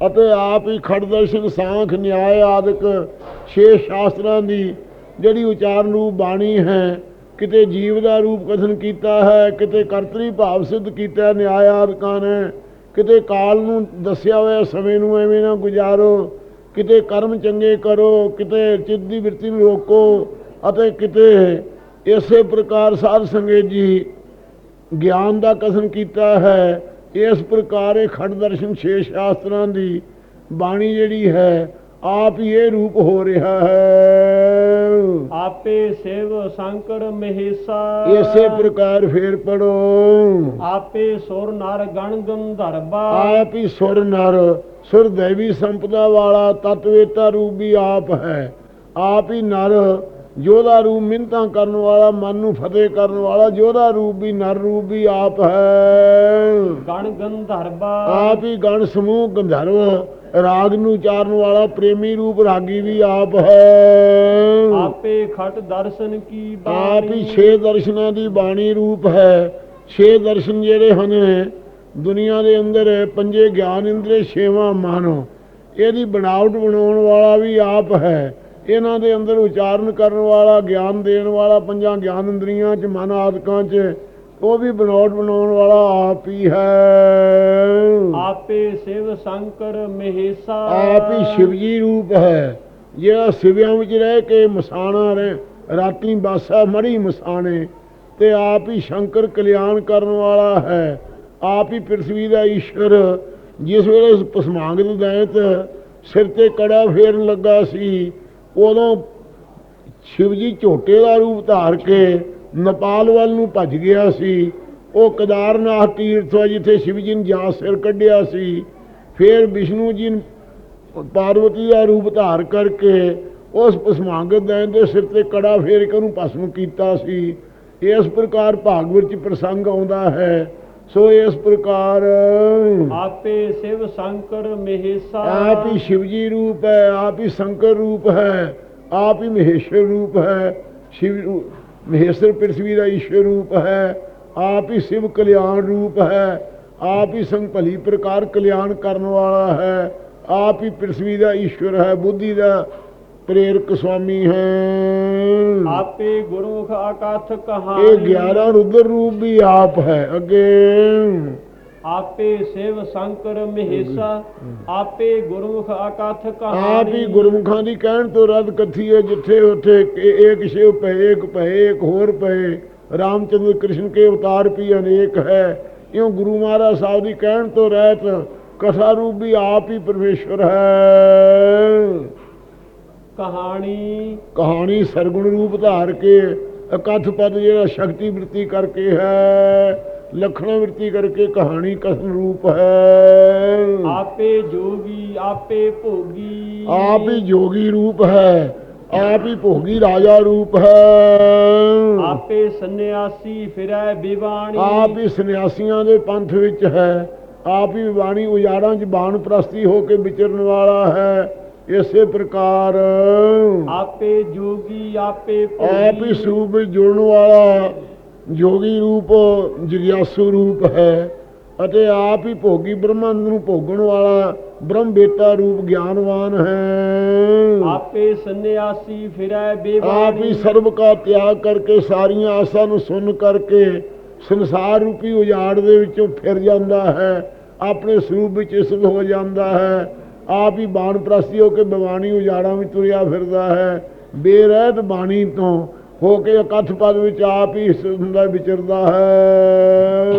ਅਤੇ ਆਪ ਹੀ ਖੜ ਦਰਸ਼ਨ ਸਾਖ ਨਿਆਇ ਆਦਿਕ ਛੇ ਸ਼ਾਸਤਰਾਂ ਦੀ। ਜਿਹੜੀ ਉਚਾਰਨ ਰੂਪ ਬਾਣੀ ਹੈ, ਕਿਤੇ ਜੀਵ ਦਾ ਰੂਪ ਕਥਨ ਕੀਤਾ ਹੈ, ਕਿਤੇ ਕਰਤਰੀ ਭਾਵ ਸਿੱਧ ਕੀਤਾ ਹੈ, ਨਿਆਇ ਆਦਿਕਾਂ ਨੇ, ਕਿਤੇ ਕਾਲ ਨੂੰ ਦੱਸਿਆ ਹੋਇਆ ਸਮੇਂ ਨੂੰ ਐਵੇਂ ਨਾ ਗੁਜ਼ਾਰੋ, ਕਿਤੇ ਕਰਮ ਚੰਗੇ ਕਰੋ, ਕਿਤੇ ਚਿੱਤ ਦੀ ਬਿਰਤੀ ਨੂੰ ਰੋਕੋ, ਅਤੇ ਕਿਤੇ ਇਸੇ ਪ੍ਰਕਾਰ ਸਾਧ ਸੰਗਤ ਜੀ ਗਿਆਨ ਦਾ ਕਥਨ ਕੀਤਾ ਹੈ, ਇਸ ਪ੍ਰਕਾਰ ਇਹ ਖੰਡ ਦਰਸ਼ਨ ਛੇ ਸ਼ਾਸਤਰਾਂ ਦੀ ਬਾਣੀ ਜਿਹੜੀ ਹੈ ਆਪ ਹੀ ਇਹ ਰੂਪ ਹੋ ਰਿਹਾ ਹੈ। ਆਪੇ ਸਿਵ ਸ਼ੰਕਰ ਮਹੇਸ਼ਾ। ਇਸੇ ਪ੍ਰਕਾਰ ਫੇਰ ਪੜੋ ਆਪੇ ਸੁਰ ਨਰ ਗਣ ਗੰਧਰਵਾ ਆਪ ਹੀ ਸੁਰ ਨਰ ਸੁਰ ਦੇਵੀ ਸੰਪਦਾ ਵਾਲਾ ਤਤਵੇਤਾ ਰੂਪ ਵੀ ਆਪ ਹੈ। ਆਪ ਹੀ ਨਰ ਜੋਧਾ ਰੂਪ ਮਿੰਤਾਂ ਕਰਨ ਵਾਲਾ ਮਨ ਨੂੰ ਫਤਿਹ ਕਰਨ ਵਾਲਾ ਜੋਧਾ ਰੂਪ ਵੀ ਨਰ ਰੂਪ ਵੀ ਆਪ ਹੈ। ਗਣ ਗੰਧਰਵਾ ਆਪ ਹੀ ਗਣ ਸਮੂਹ ਗੰਧਰਵ ਰਾਗ ਨੂੰ ਚਾਰਨ ਵਾਲਾ ਪ੍ਰੇਮੀ ਰੂਪ ਰਾਗੀ ਵੀ ਆਪ ਹੈ। ਆਪੇ ਖਟ ਦਰਸ਼ਨ ਕੀ ਆਪ ਹੀ ਛੇ ਦਰਸ਼ਨਾਂ ਦੀ ਬਾਣੀ ਰੂਪ ਹੈ। ਛੇ ਦਰਸ਼ਨ ਜਿਹੜੇ ਹਨ ਦੁਨੀਆ ਦੇ ਅੰਦਰ ਪੰਜੇ ਗਿਆਨ ਇੰਦਰੀ ਛੇਵਾਂ ਮਾਨੋ। ਇਹਦੀ ਬਣਾਵਟ ਬਣਾਉਣ ਵਾਲਾ ਵੀ ਆਪ ਹੈ। ਇਹਨਾਂ ਦੇ ਅੰਦਰ ਉਚਾਰਨ ਕਰਨ ਵਾਲਾ ਗਿਆਨ ਦੇਣ ਵਾਲਾ ਪੰਜਾਂ ਗਿਆਨ ਇੰਦਰੀਆਂ ਚ ਮਨ ਆਦਿਕਾਂ ਚ ਉਹ ਵੀ ਬਣਾਵਟ ਬਣਾਉਣ ਵਾਲਾ ਆਪ ਹੀ ਹੈ। ਆਪੇ ਸਿਵ ਸ਼ੰਕਰ ਮਹੇਸ਼ਾ। ਆਪ ਹੀ ਸ਼ਿਵਜੀ ਰੂਪ ਹੈ। ਜਿਹੜਾ ਸਿਵਿਆਂ ਵਿੱਚ ਰਹਿ ਕੇ ਮਸਾਣਾ ਰਹਿ ਰਾਤੀ ਬਾਸਾ ਮੜੀ ਮਸਾਣੇ ਤੇ ਆਪ ਹੀ ਸ਼ੰਕਰ ਕਲਿਆਣ ਕਰਨ ਵਾਲਾ ਹੈ। ਆਪ ਹੀ ਪ੍ਰithvi ਦਾ ਈਸ਼ਵਰ ਜਿਸ ਵੇਲੇ ਪਸਮਾਂਗਤ ਦੈਂਤ ਸਿਰ ਤੇ ਕੜਾ ਫੇਰਨ ਲੱਗਾ ਸੀ ਉਦੋਂ ਸ਼ਿਵ ਜੀ ਝੋਟੇ ਦਾ ਰੂਪ ਧਾਰ ਕੇ ਨੇਪਾਲ ਵੱਲ ਨੂੰ ਭੱਜ ਗਿਆ ਸੀ। ਉਹ ਕੇਦਾਰਨਾਥ ਤੀਰਥ ਹੈ ਜਿੱਥੇ ਸ਼ਿਵ ਜੀ ਨੇ ਜਾਂ ਸਿਰ ਕੱਢਿਆ ਸੀ ਫਿਰ ਵਿਸ਼ਨੂੰ ਜੀ ਪਾਰਵਤੀ ਦਾ ਰੂਪ ਧਾਰ ਕਰਕੇ ਉਸ ਪਸਮਾਂਗਤ ਦੈਨ ਦੇ ਸਿਰ ਤੇ ਕੜਾ ਫੇਰ ਕੇ ਉਹਨੂੰ ਭਸਮ ਕੀਤਾ ਸੀ। ਇਸ ਪ੍ਰਕਾਰ ਭਾਗਵਤ ਚ ਪ੍ਰਸੰਗ ਆਉਂਦਾ ਹੈ। ਸੋ ਇਸ ਪ੍ਰਕਾਰ ਆਪੇ ਸਿਵ ਸ਼ੰਕਰ ਮਹੇਸ਼ਾ। ਆਪ ਹੀ ਸ਼ਿਵ ਜੀ ਰੂਪ ਹੈ ਆਪ ਹੀ ਸ਼ੰਕਰ ਰੂਪ ਹੈ ਆਪ ਹੀ ਮਹੇਸ਼ਵਰ ਰੂਪ ਹੈ। ਸ਼ਿਵ ਰੂ- ਮਹੇਸ਼ਵਰ ਪ੍ਰਿਥਵੀ ਦਾ ਈਸ਼ਵਰ ਰੂਪ ਹੈ ਆਪ ਹੀ ਸ਼ਿਵ ਕਲਿਆਣ ਰੂਪ ਹੈ ਆਪ ਹੀ ਸੰਗ ਭਲੀ ਪ੍ਰਕਾਰ ਕਲਿਆਣ ਕਰਨ ਵਾਲਾ ਹੈ ਆਪ ਹੀ ਪ੍ਰਿਥਵੀ ਦਾ ਈਸ਼ਵਰ ਹੈ ਬੁੱਧੀ ਦਾ ਪ੍ਰੇਰਕ ਸੁਆਮੀ ਹੈ। ਆਪੇ ਗੁਰਮੁਖ ਅਕਥ ਇਹ ਕਹਾਣੀ 11 ਰੁਦਰ ਰੂਪ ਵੀ ਆਪ ਹੈ ਅੱਗੇ। ਆਪੇ ਸਿਵ ਸ਼ੰਕਰ ਮਹੇਸ਼ਾ ਆਪੇ ਗੁਰਮੁਖ ਅਕਥ ਕਹਾਣੀ ਆਪ ਹੀ ਗੁਰਮੁਖਾਂ ਦੀ ਕਹਿਣ ਤੋਂ ਰੱਦ ਕਥੀ ਹੈ ਜਿੱਥੇ ਉੱਥੇ ਏਕ ਸ਼ਿਵ ਪਏ ਏਕ ਪਏ ਏਕ ਹੋਰ ਪਏ। ਰਾਮਚੰਦਰ ਕ੍ਰਿਸ਼ਨ ਕੇ ਅਵਤਾਰ ਵੀ ਅਨੇਕ ਹੈ। ਇਉਂ ਗੁਰੂ ਮਹਾਰਾਜ ਸਾਹਿਬ ਦੀ ਕਹਿਣ ਤੋਂ ਰਹਿਤ ਕਥਾ ਰੂਪ ਵੀ ਆਪ ਹੀ ਪਰਮੇਸ਼ਵਰ ਹੈ। ਕਹਾਣੀ। ਕਹਾਣੀ ਸਰਗੁਣ ਰੂਪ ਧਾਰ ਕੇ ਅਕਥ ਪਦ ਜਿਹੜਾ ਸ਼ਕਤੀ ਵ੍ਰਿਤੀ ਕਰਕੇ ਹੈ। ਲਖਣਾ ਵ੍ਰਿਤੀ ਕਰਕੇ ਕਹਾਣੀ ਕਥਨ ਰੂਪ ਹੈ? ਆਪੇ ਜੋਗੀ ਆਪੇ ਭੋਗੀ। ਆਪ ਹੀ ਜੋਗੀ ਰੂਪ ਹੈ ਆਪ ਹੀ ਭੋਗੀ ਰਾਜਾ ਰੂਪ ਹੈ। ਆਪੇ ਸੰਨਿਆਸੀ ਫਿਰੈ ਬਿਵਾਣੀ। ਆਪ ਹੀ ਸੰਨਿਆਸੀਆਂ ਦੇ ਪੰਥ ਵਿੱਚ ਹੈ ਆਪ ਹੀ ਬਾਣੀ ਉਜਾੜਾਂ 'ਚ ਬਾਣ ਪ੍ਰਸਤੀ ਹੋ ਕੇ ਵਿਚਰਨ ਵਾਲਾ ਹੈ ਇਸੇ ਪ੍ਰਕਾਰ। ਆਪੇ ਜੋਗੀ ਆਪੇ ਆਪ ਹੀ ਵਿੱਚ ਜੁੜਨ ਵਾਲਾ ਜੋਗੀ ਰੂਪ ਜਿਗਿਆਸੂ ਰੂਪ ਹੈ ਅਤੇ ਆਪ ਹੀ ਭੋਗੀ ਬ੍ਰਹਮੰਡ ਨੂੰ ਭੋਗਣ ਵਾਲਾ ਬ੍ਰਹਮ ਬੇਤਾ ਰੂਪ ਗਿਆਨਵਾਨ ਹੈ। ਆਪੇ ਸੰਨਿਆਸੀ ਫਿਰੈ ਆਪ ਬਿਵਾਣੀ ਹੀ ਸਰਬ ਕਾ ਤਿਆਗ ਕਰਕੇ ਸਾਰੀਆਂ ਆਸਾਂ ਨੂੰ ਸੁਣ ਕਰਕੇ ਸੰਸਾਰ ਰੂਪੀ ਉਜਾੜ ਦੇ ਵਿੱਚੋਂ ਫਿਰ ਜਾਂਦਾ ਹੈ ਆਪਣੇ ਸਰੂਪ ਵਿੱਚ ਇਸਤ ਹੋ ਜਾਂਦਾ ਹੈ। ਆਪ ਹੀ ਬਾਣ ਪ੍ਰਸਤੀ ਹੋ ਕੇ ਬਵਾਨੀ ਉਜਾੜਾਂ ਵਿੱਚ ਤੁਰਿਆ ਫਿਰਦਾ ਹੈ। ਬੇਰਹਿਤ ਬਾਣੀ ਤੋਂ ਹੋ ਕੇ ਇਕੱਠ ਪਦ ਵਿੱਚ ਆਪ ਹੀ ਹੁੰਦਾ ਵਿਚਰਦਾ ਹੈ।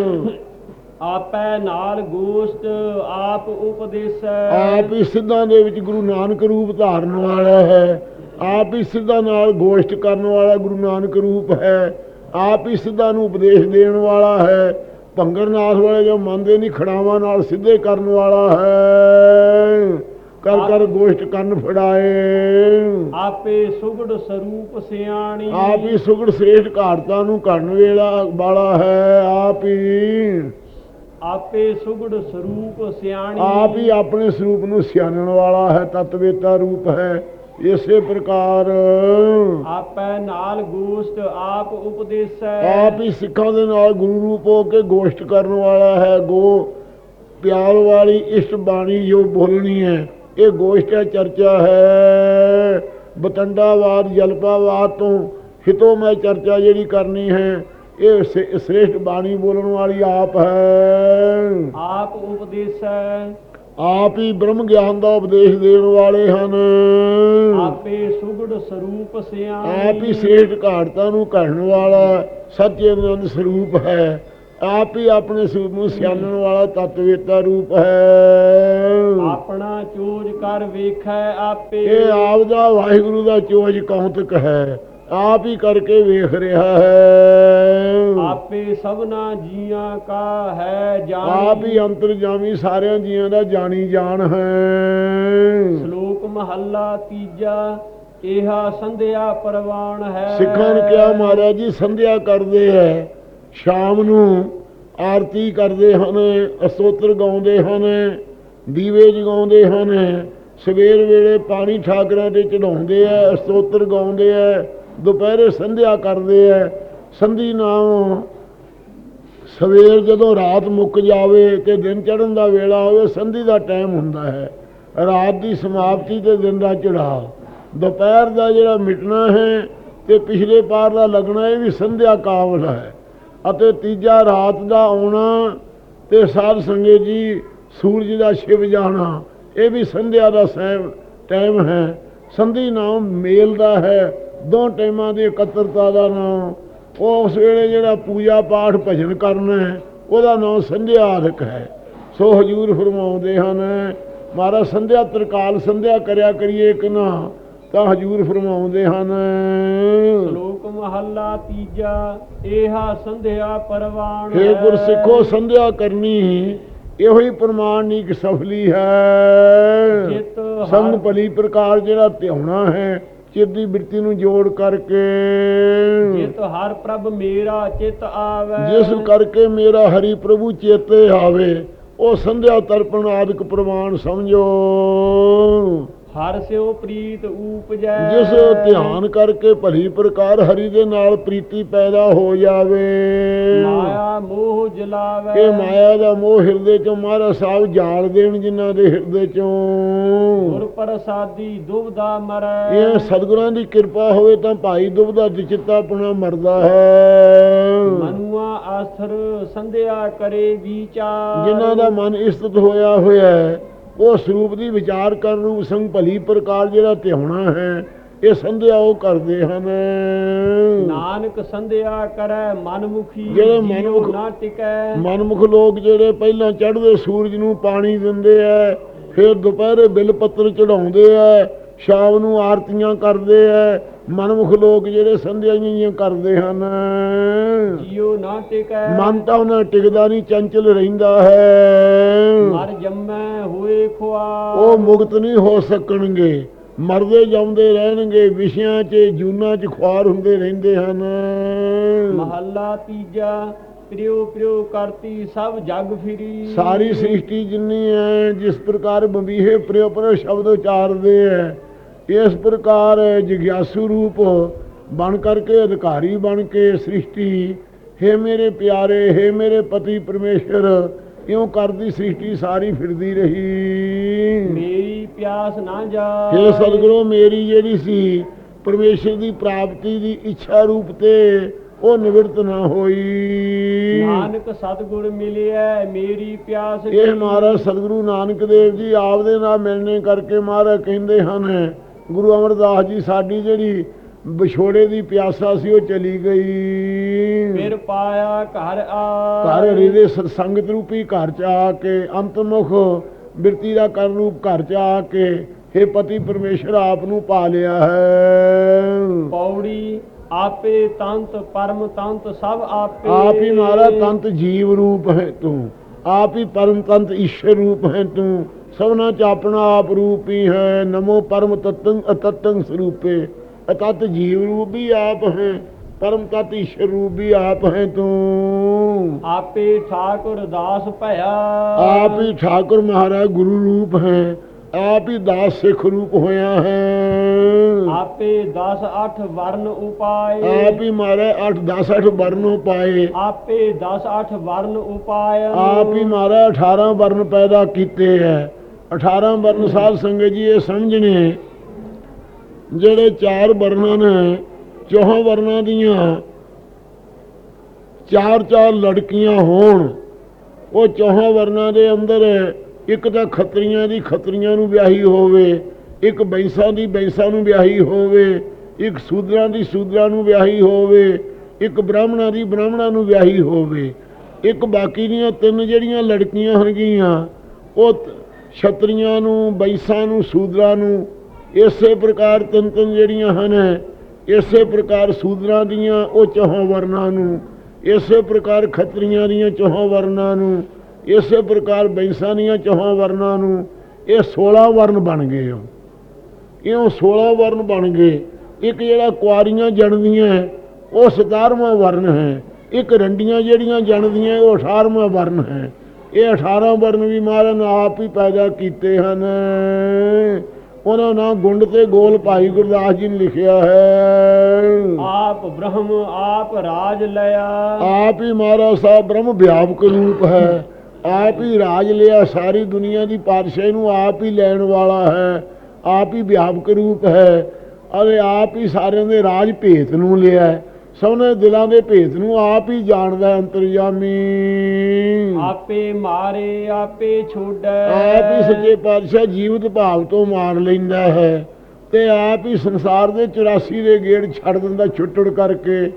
ਆਪੈ ਨਾਲ ਗੋਸ਼ਟ ਆਪ ਉਪਦੇਸੈ। ਆਪ ਹੀ ਸਿੱਧਾਂ ਦੇ ਵਿੱਚ ਗੁਰੂ ਨਾਨਕ ਰੂਪ ਧਾਰਨ ਵਾਲਾ ਹੈ। ਆਪ ਹੀ ਸਿੱਧਾਂ ਨਾਲ ਗੋਸ਼ਟ ਕਰਨ ਵਾਲਾ ਗੁਰੂ ਨਾਨਕ ਰੂਪ ਹੈ। ਆਪ ਹੀ ਸਿੱਧਾਂ ਨੂੰ ਉਪਦੇਸ਼ ਦੇਣ ਵਾਲਾ ਹੈ। ਭੰਗਰਨਾਥ ਵਾਲੇ ਜੋ ਮੰਨਦੇ ਨਹੀਂ ਖੜਾਵਾਂ ਨਾਲ ਸਿੱਧੇ ਕਰਨ ਵਾਲਾ ਹੈ। ਕਰ ਕਰ ਗੋਸ਼ਟ ਕੰਨ ਫੜਾਏ। ਆਪੇ ਸੁਗੜ ਸਰੂਪ ਸਿਆਣੀ। ਆਪ ਹੀ ਸੁਗੜ ਸ੍ਰੇਸ਼ਟ ਘਾੜਤਾ ਨੂੰ ਕਰਨ ਵੇਲਾ ਵਾਲਾ ਹੈ ਆਪ ਹੀ। ਆਪੇ ਸੁਗੜ ਸਰੂਪ ਸਿਆਣੀ। ਆਪ ਹੀ ਆਪਣੇ ਸਰੂਪ ਨੂੰ ਸਿਆਣਨ ਵਾਲਾ ਹੈ ਤਤਵੇਤਾ ਰੂਪ ਹੈ ਇਸੇ ਪ੍ਰਕਾਰ। ਆਪੈ ਨਾਲ ਗੋਸ਼ਟ ਆਪ ਉਪਦੇਸੈ। ਆਪ ਹੀ ਸਿੱਖਾਂ ਦੇ ਨਾਲ ਗੁਰੂ ਰੂਪ ਹੋ ਕੇ ਗੋਸ਼ਟ ਕਰਨ ਵਾਲਾ ਹੈ ਗੋ ਪਿਆਲ ਵਾਲੀ ਇਸ਼ਟ ਬਾਣੀ ਜੋ ਬੋਲਣੀ ਹੈ। ਇਹ ਗੋਸ਼ਟ ਹੈ ਚਰਚਾ ਹੈ। ਬਤੰਡਾਵਾਦ ਜਲਪਾਵਾਦ ਤੋਂ ਹਿਤੋਂ ਮੈਂ ਚਰਚਾ ਜਿਹੜੀ ਕਰਨੀ ਹੈ ਇਹ ਸ੍ਰੇਸ਼ਟ ਬਾਣੀ ਬੋਲਣ ਵਾਲੀ ਆਪ ਹੈ। ਆਪ ਉਪਦੇਸੈ। ਆਪ ਹੀ ਬ੍ਰਹਮ ਗਿਆਨ ਦਾ ਉਪਦੇਸ਼ ਦੇਣ ਵਾਲੇ ਹਨ। ਆਪੇ ਸੁਗੜ ਸਰੂਪ ਸਿਆਣੀ। ਆਪ ਹੀ ਸ੍ਰੇਸ਼ਟ ਘਾੜਤਾ ਨੂੰ ਘੜਨ ਵਾਲਾ ਸੱਚੇਨੰਦ ਸਰੂਪ ਹੈ। ਆਪ ਹੀ ਆਪਣੇ ਸਰੂਪ ਨੂੰ ਸਿਆਣਨ ਵਾਲਾ ਤਤਵੇਤਾ ਰੂਪ ਹੈ। ਆਪਣਾ ਚੋਜ ਕਰ ਵੇਖੈ ਆਪੇ। ਇਹ ਆਪ ਦਾ ਵਾਹਿਗੁਰੂ ਦਾ ਚੋਜ ਕੌਂਤਕ ਹੈ? ਆਪ ਹੀ ਕਰਕੇ ਵੇਖ ਰਿਹਾ ਹੈ। ਆਪੇ ਸਭਨਾ ਜੀਆਂ ਕਾ ਹੈ ਜਾਣੀ। ਆਪ ਹੀ ਅੰਤਰਜਾਮੀ ਸਾਰਿਆਂ ਜੀਆਂ ਦਾ ਜਾਣੀ ਜਾਣ ਹੈ। ਸ਼ਲੋਕ ਮਹੱਲਾ ਤੀਜਾ ਇਹਾ ਸੰਧਿਆ ਪ੍ਰਵਾਨ ਹੈ। ਸਿੱਖਾਂ ਨੇ ਕਿਹਾ ਮਹਾਰਾਜ ਜੀ ਸੰਧਿਆ ਕਰਦੇ ਹੈ। ਸ਼ਾਮ ਨੂੰ ਆਰਤੀ ਕਰਦੇ ਹਨ ਅਸਤੋਤਰ ਗਾਉਂਦੇ ਹਨ, ਦੀਵੇ ਜਗਾਉਂਦੇ ਹਨ, ਸਵੇਰ ਵੇਲੇ ਪਾਣੀ ਠਾਕਰਾਂ ਤੇ ਚੜਾਉਂਦੇ ਆ ਅਸਤੋਤਰ ਗਾਉਂਦੇ ਆ, ਦੁਪਹਿਰੇ ਸੰਧਿਆ ਕਰਦੇ ਆ, ਸੰਧੀ ਨਾਮ ਸਵੇਰ ਜਦੋਂ ਰਾਤ ਮੁੱਕ ਜਾਵੇ ਤੇ ਦਿਨ ਚੜ੍ਹਨ ਦਾ ਵੇਲਾ ਹੋਵੇ, ਸੰਧੀ ਦਾ ਟਾਈਮ ਹੁੰਦਾ ਹੈ। ਰਾਤ ਦੀ ਸਮਾਪਤੀ ਤੇ ਦਿਨ ਦਾ ਚੜਾਅ ਦੁਪਹਿਰ ਦਾ ਜਿਹੜਾ ਮਿਟਣਾ ਹੈ ਤੇ ਪਿਛਲੇ ਪਾਰ ਦਾ ਲੱਗਣਾ, ਇਹ ਵੀ ਸੰਧਿਆ ਕਾਵਲ ਹੈ। ਅਤੇ ਤੀਜਾ ਰਾਤ ਦਾ ਆਉਣਾ ਤੇ ਸਾਧ ਸੰਗਤ ਜੀ ਸੂਰਜ ਦਾ ਛਿਪ ਜਾਣਾ। ਇਹ ਵੀ ਸੰਧਿਆ ਦਾ ਸੈਮ ਟਾਈਮ ਹੈ। ਸੰਧੀ ਨਾਮ ਮੇਲ ਦਾ ਹੈ। ਦੋ ਟਾਈਮਾਂ ਦੀ ਇਕੱਤਰਤਾ ਦਾ ਨਾਮ। ਉਹ ਉਸ ਵੇਲੇ ਜਿਹੜਾ ਪੂਜਾ ਪਾਠ ਭਜਨ ਕਰਨਾ ਹੈ, ਉਹਦਾ ਨਾਮ ਸੰਧਿਆ ਆਦਿਕ ਹੈ। ਸੋ ਹਜੂਰ ਫਰਮਾਉਂਦੇ ਹਨ, ਮਹਾਰਾਜ, ਸੰਧਿਆ ਤਰਕਾਲ, ਸੰਧਿਆ ਕਰਿਆ ਕਰੀਏ ਕਿ ਨਾ। ਤਾਂ ਹਜੂਰ ਫਰਮਾਉਂਦੇ ਹਨ। ਸ਼ਲੋਕ ਮਹੱਲਾ ਤੀਜਾ ਏਹਾ ਸੰਧਿਆ ਪਰਵਾਣ ਹੇ ਗੁਰ ਸਿੱਖੋ ਸੰਧਿਆ ਕਰਨੀ ਇਹੋ ਹੀ ਪ੍ਰਮਾਣਿਕ ਸਫਲੀ ਹੈ। ਸੰਗ ਭਲੀ ਪ੍ਰਕਾਰ ਜਿਹੜਾ ਧਿਆਉਣਾ ਹੈ ਚਿੱਤ ਦੀ ਬਿਰਤੀ ਨੂੰ ਜੋੜ ਕਰਕੇ। ਜਿਤ ਹਰ ਪ੍ਰਭ ਮੇਰਾ ਚਿਤ ਆਵੇ। ਜਿਸ ਕਰਕੇ ਮੇਰਾ ਹਰੀ ਪ੍ਰਭੂ ਚੇਤੇ ਆਵੇ ਉਹ ਸੰਧਿਆ ਤਰਪਣ ਆਦਿਕ ਪ੍ਰਮਾਣ ਸਮਝੋ। ਹਰ ਸਿਓ ਪ੍ਰੀਤ ਊਪਜੈ। ਜਿਸ ਧਿਆਨ ਕਰਕੇ ਭਲੀ ਪ੍ਰਕਾਰ ਹਰੀ ਦੇ ਨਾਲ ਪ੍ਰੀਤੀ ਪੈਦਾ ਹੋ ਜਾਵੇ। ਮਾਇਆ ਮੋਹ ਜਲਾਵੇ। ਇਹ ਮਾਇਆ ਦਾ ਮੋਹ ਹਿਰਦੇ ਚੋਂ ਮਹਾਰਾਜ ਸਾਹਿਬ ਜਾਲ ਦੇਣ ਜਿਨ੍ਹਾਂ ਦੇ ਹਿਰਦੇ ਚੋਂ। ਗੁਰ ਪ੍ਰਸਾਦੀ ਦੁਬਦਾ ਮਰੈ। ਇਹ ਸਤਿਗੁਰਾਂ ਦੀ ਕਿਰਪਾ ਹੋਵੇ ਤਾਂ ਭਾਈ ਦੁਬਦਾ ਚਿੱਤਾ ਆਪਣਾ ਮਰਦਾ ਹੈ। ਮਨੁਆ ਆਸਰ ਸੰਧਿਆ ਕਰੇ ਵਿਚਾਰ। ਜਿਨ੍ਹਾਂ ਦਾ ਮਨ ਇਸਤਤ ਹੋਇਆ ਹੋਇਆ ਹੈ। ਉਹ ਸਰੂਪ ਦੀ ਵਿਚਾਰ ਕਰਨ ਰੂਪ ਸੰਗ ਭਲੀ ਪ੍ਰਕਾਰ ਜਿਹੜਾ ਧਿਆਉਣਾ ਹੈ ਇਹ ਸੰਧਿਆ ਉਹ ਕਰਦੇ ਹਨ। ਨਾਨਕ ਸੰਧਿਆ ਕਰੈ ਮਨਮੁਖੀ ਜਿਹੜੇ ਮਨਮੁਖ- ਨਾ ਟਿਕੈ। ਮਨਮੁਖ ਲੋਕ ਜਿਹੜੇ ਪਹਿਲਾਂ ਚੜ੍ਹਦੇ ਸੂਰਜ ਨੂੰ ਪਾਣੀ ਦਿੰਦੇ ਐ ਫਿਰ ਦੁਪਹਿਰੇ ਬਿਲ ਪੱਤਰ ਚੜਾਉਂਦੇ ਐ ਸ਼ਾਮ ਨੂੰ ਆਰਤੀਆਂ ਕਰਦੇ ਐ ਮਨਮੁਖ ਲੋਕ ਜਿਹੜੇ ਸੰਧਿਆ ਜਿਹੀਆਂ ਕਰਦੇ ਹਨ। ਜੀਉ ਨਾ ਟਿਕੈ। ਮਨ ਤਾਂ ਉਹਨਾਂ ਟਿਕਦਾ ਨਹੀਂ ਚੰਚਲ ਰਹਿੰਦਾ ਹੈ। ਮਰ ਜੰਮੈ ਹੋਏ ਖੁਆਰ ਉਹ ਮੁਕਤ ਨਹੀਂ ਹੋ ਸਕਣਗੇ ਮਰਦੇ ਜਾਉਂਦੇ ਰਹਿਣਗੇ ਵਿਸ਼ਿਆਂ 'ਚ ਜੂਨਾਂ 'ਚ ਖੁਆਰ ਹੁੰਦੇ ਰਹਿੰਦੇ ਹਨ। ਮਹੱਲਾ ਤੀਜਾ ਪ੍ਰਿਉ ਪ੍ਰਿਉ ਕਰਤੀ ਸਭ ਜਗ ਫਿਰੀ। ਸਾਰੀ ਸ੍ਰਿਸ਼ਟੀ ਜਿੰਨੀ ਹੈ ਜਿਸ ਪ੍ਰਕਾਰ ਬੰਬੀਹੇ ਪ੍ਰਿਯ ਪ੍ਰਿਯ ਸ਼ਬਦ ਉਚਾਰਦੇ ਹੈ ਇਸ ਪ੍ਰਕਾਰ ਜਿਗਿਆਸੂ ਰੂਪ ਬਣ ਕਰਕੇ ਅਧਿਕਾਰੀ ਬਣ ਕੇ ਸ੍ਰਿਸ਼ਟੀ ਹੈ ਮੇਰੇ ਪਿਆਰੇ ਹੈ ਮੇਰੇ ਪਤੀ ਪਰਮੇਸ਼ਰ ਇਉਂ ਕਰਦੀ ਸ੍ਰਿਸ਼ਟੀ ਸਾਰੀ ਫਿਰਦੀ ਰਹੀ। ਮੇਰੀ ਪਿਆਸ ਨਾ ਜਾ ਹੇ ਸਤਿਗੁਰੂ ਮੇਰੀ ਜਿਹੜੀ ਸੀ ਪਰਮੇਸ਼ਰ ਦੀ ਪ੍ਰਾਪਤੀ ਦੀ ਇੱਛਾ ਰੂਪ ਤੇ ਉਹ ਨਿਵਰਤ ਨਾ ਹੋਈ। ਨਾਨਕ ਸਤਿਗੁਰ ਮਿਲਿਆ ਮੇਰੀ ਪਿਆਸ ਇਹ। ਮਹਾਰਾਜ ਸਤਿਗੁਰੂ ਨਾਨਕ ਦੇਵ ਜੀ ਆਪਦੇ ਨਾਲ ਮਿਲਣੇ ਕਰਕੇ ਮਹਾਰਾਜ ਕਹਿੰਦੇ ਹਨ ਗੁਰੂ ਅਮਰਦਾਸ ਜੀ ਸਾਡੀ ਜਿਹੜੀ ਵਿਛੋੜੇ ਦੀ ਪਿਆਸਾ ਸੀ ਉਹ ਚਲੀ ਗਈ। ਫਿਰ ਪਾਇਆ ਘਰ ਆ। ਘਰ ਹਰੀ ਦੇ ਸਤਸੰਗਤ ਰੂਪੀ ਘਰ ਚ ਆ ਕੇ ਅੰਤਮੁਖ ਬਿਰਤੀ ਦਾ ਕਰਨ ਰੂਪ ਘਰ ਚ ਆ ਕੇ हे ਪਤੀ ਪਰਮੇਸ਼ਰ ਆਪ ਨੂੰ ਪਾ ਲਿਆ ਹੈ। ਪੌੜੀ ਆਪੇ ਤੰਤ ਪਰਮ ਤੰਤ ਸਭ ਆਪੇ। ਆਪ ਹੀ ਮਾਰਾ ਤੰਤ ਜੀਵ ਰੂਪ ਹੈ ਤੂੰ ਆਪ ਹੀ ਪਰਮ ਤੰਤ ਈਸ਼ਰ ਰੂਪ ਹੈ ਤੂੰ। ਸਭਨਾ ਚ ਆਪਣਾ ਆਪ ਰੂਪ ਹੀ ਹੈ ਨਮੋ ਪਰਮ ਤਤੰ ਅਤਤੰ ਸਰੂਪੇ। ਅਤਤ ਜੀਵ ਰੂਪ ਵੀ ਆਪ ਹੈ ਪਰਮ ਤਤ ਈਸ਼ਰ ਰੂਪ ਵੀ ਆਪ ਹੈ ਤੂੰ। ਆਪੇ ਠਾਕੁਰ ਦਾਸ ਭਇਆ। ਆਪ ਹੀ ਠਾਕੁਰ ਮਹਾਰਾਜ ਗੁਰੂ ਰੂਪ ਹੈ ਆਪ ਹੀ ਦਾਸ ਸਿੱਖ ਰੂਪ ਹੋਇਆ ਹੈ। ਆਪੇ 10 8 ਵਰਨ ਉਪਾਏ। ਆਪ ਹੀ ਮਾਰੇ 8 10 8 ਵਰਨੋਂ ਪਾਏ ਆਪੇ 10 8 ਵਰਨ ਉਪਾਏ। ਆਪ ਹੀ ਮਾਰਾ 18 ਵਰਨ ਪੈਦਾ ਕੀਤੇ ਹੈ। 18 ਵਰਨ ਸਾਹਿਬ ਸੰਗਤ ਜੀ, ਇਹ ਸਮਝਣੇ ਜਿਹੜੇ ਚਾਰ ਵਰਨਾਂ ਨੇ, ਚੌਹਾਂ ਵਰਨਾਂ ਦੀਆਂ, ਚਾਰ ਚਾਰ ਲੜਕੀਆਂ ਹੋਣ, ਉਹ ਚੌਹਾਂ ਵਰਨਾਂ ਦੇ ਅੰਦਰ ਇੱਕ ਤਾਂ ਖੱਤਰੀਆਂ ਦੀ ਖੱਤਰੀਆਂ ਨੂੰ ਵਿਆਹੀ ਹੋਵੇ, ਇੱਕ ਬੈਂਸਾਂ ਦੀ ਬੈਂਸਾਂ ਨੂੰ ਵਿਆਹੀ ਹੋਵੇ, ਇੱਕ ਸੂਦਰਾਂ ਦੀ ਸੂਦਰਾਂ ਨੂੰ ਵਿਆਹੀ ਹੋਵੇ, ਇੱਕ ਬ੍ਰਾਹਮਣਾਂ ਦੀ ਬ੍ਰਾਹਮਣਾਂ ਨੂੰ ਵਿਆਹੀ ਹੋਵੇ, ਇੱਕ ਬਾਕੀ ਦੀਆਂ ਤਿੰਨ ਜਿਹੜੀਆਂ ਲੜਕੀਆਂ ਹਨਗੀਆਂ ਉਹ ਛਤਰੀਆਂ ਨੂੰ, ਬੈਂਸਾਂ ਨੂੰ, ਸੂਦਰਾਂ ਨੂੰ, ਇਸੇ ਪ੍ਰਕਾਰ ਤਿੰਨ ਤਿੰਨ ਜਿਹੜੀਆਂ ਹਨ, ਇਸੇ ਪ੍ਰਕਾਰ ਸੂਦਰਾਂ ਦੀਆਂ, ਉਹ ਚੌਹਾਂ ਵਰਨਾਂ ਨੂੰ, ਇਸੇ ਪ੍ਰਕਾਰ ਖੱਤਰੀਆਂ ਦੀਆਂ ਚੌਹਾਂ ਵਰਨਾਂ ਨੂੰ, ਇਸੇ ਪ੍ਰਕਾਰ ਬੈਂਸਾਂ ਦੀਆਂ ਚੌਹਾਂ ਵਰਨਾਂ ਨੂੰ, ਇਹ 16 ਵਰਨ ਬਣ ਗਏ ਉਹ ਇਉਂ 16 ਵਰਨ ਬਣ ਗਏ। ਇੱਕ ਜਿਹੜਾ ਕੁਆਰੀਆਂ ਜਣਦੀਆਂ ਉਹ 17ਵਾਂ ਵਰਨ ਹੈ। ਇੱਕ ਰੰਡੀਆਂ ਜਿਹੜੀਆਂ ਜਣਦੀਆਂ ਉਹ 18ਵਾਂ ਵਰਨ ਹੈ। ਇਹ 18 ਵਰਨ ਵੀ ਮਹਾਰਾਜ ਆਪ ਹੀ ਪੈਦਾ ਕੀਤੇ ਹਨ। ਉਹਨਾਂ ਨਾਂ ਗੁੰਡ ਤੇ ਗੋਲ ਭਾਈ ਗੁਰਦਾਸ ਜੀ ਨੇ ਲਿਖਿਆ ਹੈ। ਆਪ ਬ੍ਰਹਮ ਆਪ ਰਾਜ ਲਿਆ। ਆਪ ਹੀ ਮਹਾਰਾਜ ਸਾਹਿਬ ਬ੍ਰਹਮ ਵਿਆਪਕ ਰੂਪ ਹੈ। ਆਪ ਹੀ ਰਾਜ ਲਿਆ ਸਾਰੀ ਦੁਨੀਆ ਦੀ ਪਾਤਸ਼ਾਹੀ ਨੂੰ ਆਪ ਹੀ ਲੈਣ ਵਾਲਾ ਹੈ। ਆਪ ਹੀ ਵਿਆਪਕ ਰੂਪ ਹੈ। ਅਤੇ ਆਪ ਹੀ ਸਾਰਿਆਂ ਦੇ ਰਾਜ ਭੇਤ ਨੂੰ ਲਿਆ ਹੈ। ਸਭਨੇ ਦਿਲਾਂ ਦੇ ਭੇਤ ਨੂੰ ਆਪ ਹੀ ਜਾਣਦਾ ਹੈ ਅੰਤਰਜਾਮੀ ਆਪੇ ਮਾਰੇ ਆਪੇ ਛੋੜੈ। ਆਪ ਹੀ ਸੱਚੇ ਪਾਤਸ਼ਾਹ ਜੀਵਤ ਭਾਵ ਤੋਂ ਮਾਰ ਲੈਂਦਾ ਹੈ ਤੇ ਆਪ ਹੀ ਸੰਸਾਰ ਦੇ 84 ਦੇ ਗੇੜ ਛੱਡ ਦਿੰਦਾ ਛੁੱਟੜ ਕਰਕੇ।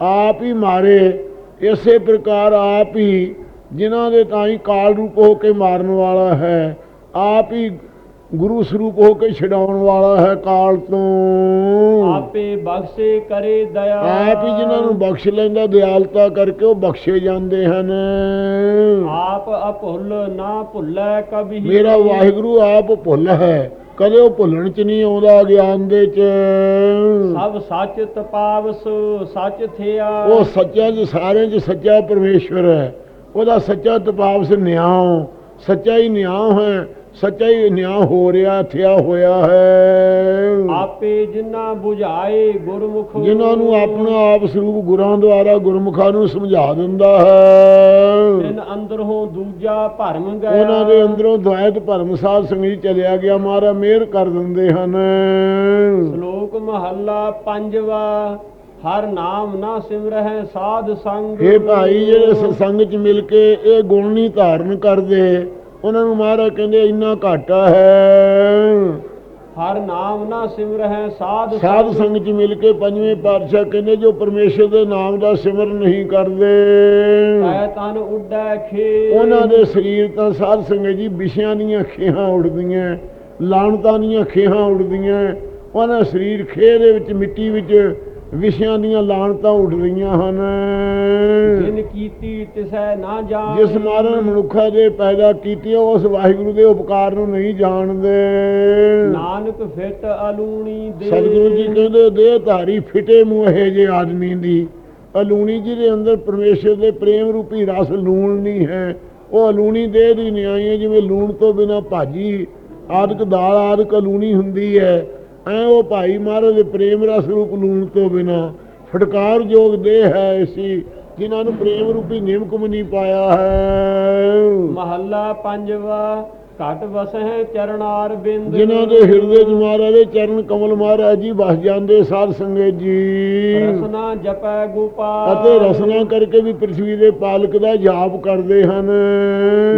ਆਪ ਹੀ ਮਾਰੇ ਇਸੇ ਪ੍ਰਕਾਰ ਆਪ ਹੀ ਜਿਨ੍ਹਾਂ ਦੇ ਤਾਈ ਕਾਲ ਰੂਪ ਹੋ ਕੇ ਮਾਰਨ ਵਾਲਾ ਹੈ। ਆਪ ਹੀ ਗੁਰੂ ਸਰੂਪ ਹੋ ਕੇ ਛਡਾਉਣ ਵਾਲਾ ਹੈ ਕਾਲ ਤੋਂ। ਆਪੇ ਬਖਸ਼ੇ ਕਰੇ ਦਇਆ। ਆਪ ਹੀ ਜਿਨ੍ਹਾਂ ਨੂੰ ਬਖਸ਼ ਲੈਂਦਾ ਦਿਆਲਤਾ ਕਰਕੇ ਉਹ ਬਖਸ਼ੇ ਜਾਂਦੇ ਹਨ। ਆਪ ਅਭੁੱਲ ਨਾ ਭੁੱਲੈ ਕਬਹੀ ਮੇਰਾ ਵਾਹਿਗੁਰੂ ਆਪ ਭੁੱਲ ਹੈ ਕਦੇ ਉਹ ਭੁੱਲਣ ਚ ਨਹੀਂ ਆਉਂਦਾ ਗਿਆਨ ਦੇ ਚ। ਸਭ ਸੱਚ ਤਪਾਵਸ ਸੱਚ ਥਿਆ। ਉਹ ਸੱਚਾ ਜੀ ਸਾਰਿਆਂ 'ਚ ਸੱਚਾ ਪਰਮੇਸ਼ਵਰ ਹੈ ਉਹਦਾ ਸੱਚਾ ਤਪਾਵਸ ਨਿਆਂ। ਸੱਚਾ ਹੀ ਨਿਆਂ ਹੈ ਸੱਚਾ ਹੀ ਨਿਆਂ ਹੋ ਰਿਹਾ ਥਿਆ ਹੋਇਆ ਹੈ। ਆਪੇ ਜਿਨ੍ਹਾਂ 부ਝਾਏ ਗੁਰਮੁਖ ਜਿਨ੍ਹਾਂ ਨੂੰ ਆਪਣਾ ਆਪ ਸਰੂਪ ਗੁਰਾਂ ਦੁਆਰਾ ਗੁਰਮੁਖਾਂ ਨੂੰ ਸਮਝਾ ਦਿੰਦਾ ਹੈ। ਤਿਨ ਅੰਦਰੋਂ ਦੂਜਾ ਭਰਮ ਗਿਆ ਉਹਨਾਂ ਦੇ ਅੰਦਰੋਂ ਦੁਆਇਤ ਭਰਮ ਸਾਧ ਸੰਗੀ ਚਲਿਆ ਗਿਆ ਮਹਾਰਾ ਮਿਹਰ ਕਰ ਦਿੰਦੇ ਹਨ। ਸ਼ਲੋਕ ਮਹੱਲਾ ਪੰਜਵਾ ਹਰ ਨਾਮ ਨਾ ਸਿਮਰਹਿ ਸਾਧ ਸੰਗ। ਇਹ ਭਾਈ ਜਿਹੜੇ ਸਤਸੰਗ 'ਚ ਮਿਲ ਕੇ ਇਹ ਗੁਣ ਨਹੀਂ ਧਾਰਨ ਕਰਦੇ ਉਹਨਾਂ ਨੂੰ ਮਹਾਰਾਜ ਕਹਿੰਦੇ ਇੰਨਾ ਘਾਟਾ ਹੈ। ਹਰ ਨਾਮ ਨਾ ਸਿਮਰਹਿ ਸਾਧ ਸਾਧ ਸੰਗ 'ਚ ਮਿਲ ਕੇ ਪੰਜਵੇਂ ਪਾਤਸ਼ਾਹ ਕਹਿੰਦੇ ਜੋ ਪਰਮੇਸ਼ਰ ਦੇ ਨਾਮ ਦਾ ਸਿਮਰਨ ਨਹੀਂ ਕਰਦੇ। ਕੈ ਤਨ ਉੱਡੈ ਖੇ ਉਹਨਾਂ ਦੇ ਸਰੀਰ ਤਾਂ ਸਾਧ ਸੰਗਤ ਜੀ ਵਿਸ਼ਿਆਂ ਦੀਆਂ ਖੇਹਾਂ ਉੱਡਦੀਆਂ ਲਾਣਤਾਂ ਦੀਆਂ ਖੇਹਾਂ ਉੱਡਦੀਆਂ। ਉਹਨਾਂ ਸਰੀਰ ਖੇਹ ਦੇ ਵਿੱਚ ਮਿੱਟੀ ਵਿੱਚ ਵਿਸ਼ਿਆਂ ਦੀਆਂ ਲਾਣਤਾਂ ਉੱਡ ਰਹੀਆਂ ਹਨ। ਜਿਨ ਕੀਤੀ ਤਿਸੈ ਨਾ ਜਾਣ। ਜਿਸ ਮਾਰਨ ਮਨੁੱਖਾ ਦੇ ਪੈਦਾ ਕੀਤੀਆਂ ਉਸ ਵਾਹਿਗੁਰੂ ਦੇ ਉਪਕਾਰ ਨੂੰ ਨਹੀਂ ਜਾਣਦੇ। ਨਾਨਕ ਫਿਟ ਅਲੂਣੀ ਦੇ। ਸਤਿਗੁਰੂ ਜੀ ਕਹਿੰਦੇ ਦੇਹ ਧਾਰੀ ਫਿਟੇ ਮੂੰਹ ਜੇ ਆਦਮੀ ਦੀ। ਅਲੂਣੀ ਜੀ ਦੇ ਅੰਦਰ ਪਰਮੇਸ਼ਰ ਦੇ ਪ੍ਰੇਮ ਰੂਪੀ ਰਸ ਲੂਣ ਨਹੀਂ ਹੈ। ਉਹ ਅਲੂਣੀ ਦੇਹ ਦੀ ਨਿਆਈ ਹੈ ਜਿਵੇਂ ਲੂਣ ਤੋਂ ਬਿਨਾ ਭਾਜੀ ਆਦਿਕ ਦਾਲ ਆਦਿਕ ਅਲੂਣੀ ਹੁੰਦੀ ਹੈ। ਐ ਉਹ ਭਾਈ ਮਹਾਰਾਜ ਦੇ ਪ੍ਰੇਮ ਰਸ ਰੂਪ ਲੂਣ ਤੋਂ ਬਿਨਾ ਫਟਕਾਰ ਯੋਗ ਦੇਹ ਹੈ ਐਸੀ ਜਿਨ੍ਹਾਂ ਨੂੰ ਪ੍ਰੇਮ ਰੂਪੀ ਨਿਮਕ ਵੀ ਨਹੀਂ ਪਾਇਆ ਹੈ। ਮਹੱਲਾ ਪੰਜਵਾ ਘਟ ਵਸਹਿ ਚਰਨਾਰ ਬਿੰਦ ਜਿਨ੍ਹਾਂ ਦੇ ਹਿਰਦੇ 'ਚ ਮਹਾਰਾਜ ਦੇ ਚਰਨ ਕਮਲ ਮਹਾਰਾਜ ਜੀ ਵਸ ਜਾਂਦੇ ਸਾਧ ਸੰਗਤ ਜੀ। ਰਸਨਾ ਜਪੈ ਗੋਪਾਲ। ਅਤੇ ਰਸਨਾ ਕਰਕੇ ਵੀ ਪ੍ਰithvi ਦੇ ਪਾਲਕ ਦਾ ਜਾਪ ਕਰਦੇ ਹਨ।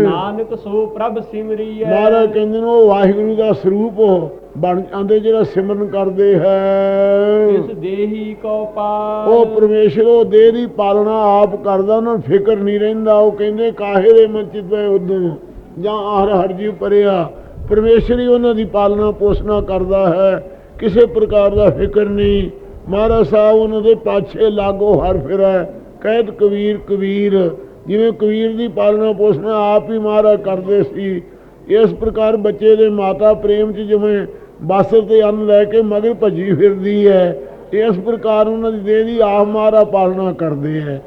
ਨਾਨਕ ਸੋ ਪ੍ਰਭ ਸਿਮਰੀਐ। ਮਹਾਰਾਜ ਕਹਿੰਦੇ ਨੇ ਉਹ ਵਾਹਿਗੁਰੂ ਦਾ ਸਰੂਪ ਬਣ ਜਾਂਦੇ ਜਿਹੜਾ ਸਿਮਰਨ ਕਰਦੇ ਹੈ। ਇਸ ਦੇਹੀ ਕੋ ਪਾਲ। ਉਹ ਪਰਮੇਸ਼ਰ ਉਹ ਦੇਹ ਦੀ ਪਾਲਣਾ ਆਪ ਕਰਦਾ ਉਹਨਾਂ ਨੂੰ ਫਿਕਰ ਨਹੀਂ ਰਹਿੰਦਾ। ਉਹ ਕਹਿੰਦੇ ਕਾਹੇ ਦੇ ਮਨ ਚਿਤ ਪਏ ਉਦੋਂ? ਜਾਂ ਹਰ ਹਰ ਜੀ ਪਰਿਆ ਪਰਮੇਸ਼ਰ ਹੀ ਉਹਨਾਂ ਦੀ ਪਾਲਣਾ ਪੋਸ਼ਣਾ ਕਰਦਾ ਹੈ। ਕਿਸੇ ਪ੍ਰਕਾਰ ਦਾ ਫਿਕਰ ਨਹੀਂ। ਮਹਾਰਾਜ ਸਾਹਿਬ ਉਹਨਾਂ ਦੇ ਪਾਛੇ ਲਾਗੋ ਹਰ ਫਿਰੈ ਕਹਿਤ ਕਬੀਰ ਕਬੀਰ, ਜਿਵੇਂ ਕਬੀਰ ਦੀ ਪਾਲਣਾ ਪੋਸ਼ਣਾ ਆਪ ਹੀ ਮਹਾਰਾਜ ਕਰਦੇ ਸੀ। ਇਸ ਪ੍ਰਕਾਰ ਬੱਚੇ ਦੇ ਮਾਤਾ ਪ੍ਰੇਮ 'ਚ ਜਿਵੇਂ ਬਾਸਰ ਤੇ ਅੰਨ ਲੈ ਕੇ ਮਗਰ ਭੱਜੀ ਫਿਰਦੀ ਹੈ, ਇਸ ਪ੍ਰਕਾਰ ਉਹਨਾਂ ਦੀ ਦੇਹ ਦੀ ਆਪ ਮਹਾਰਾਜ ਪਾਲਣਾ ਕਰਦੇ ਹੈ।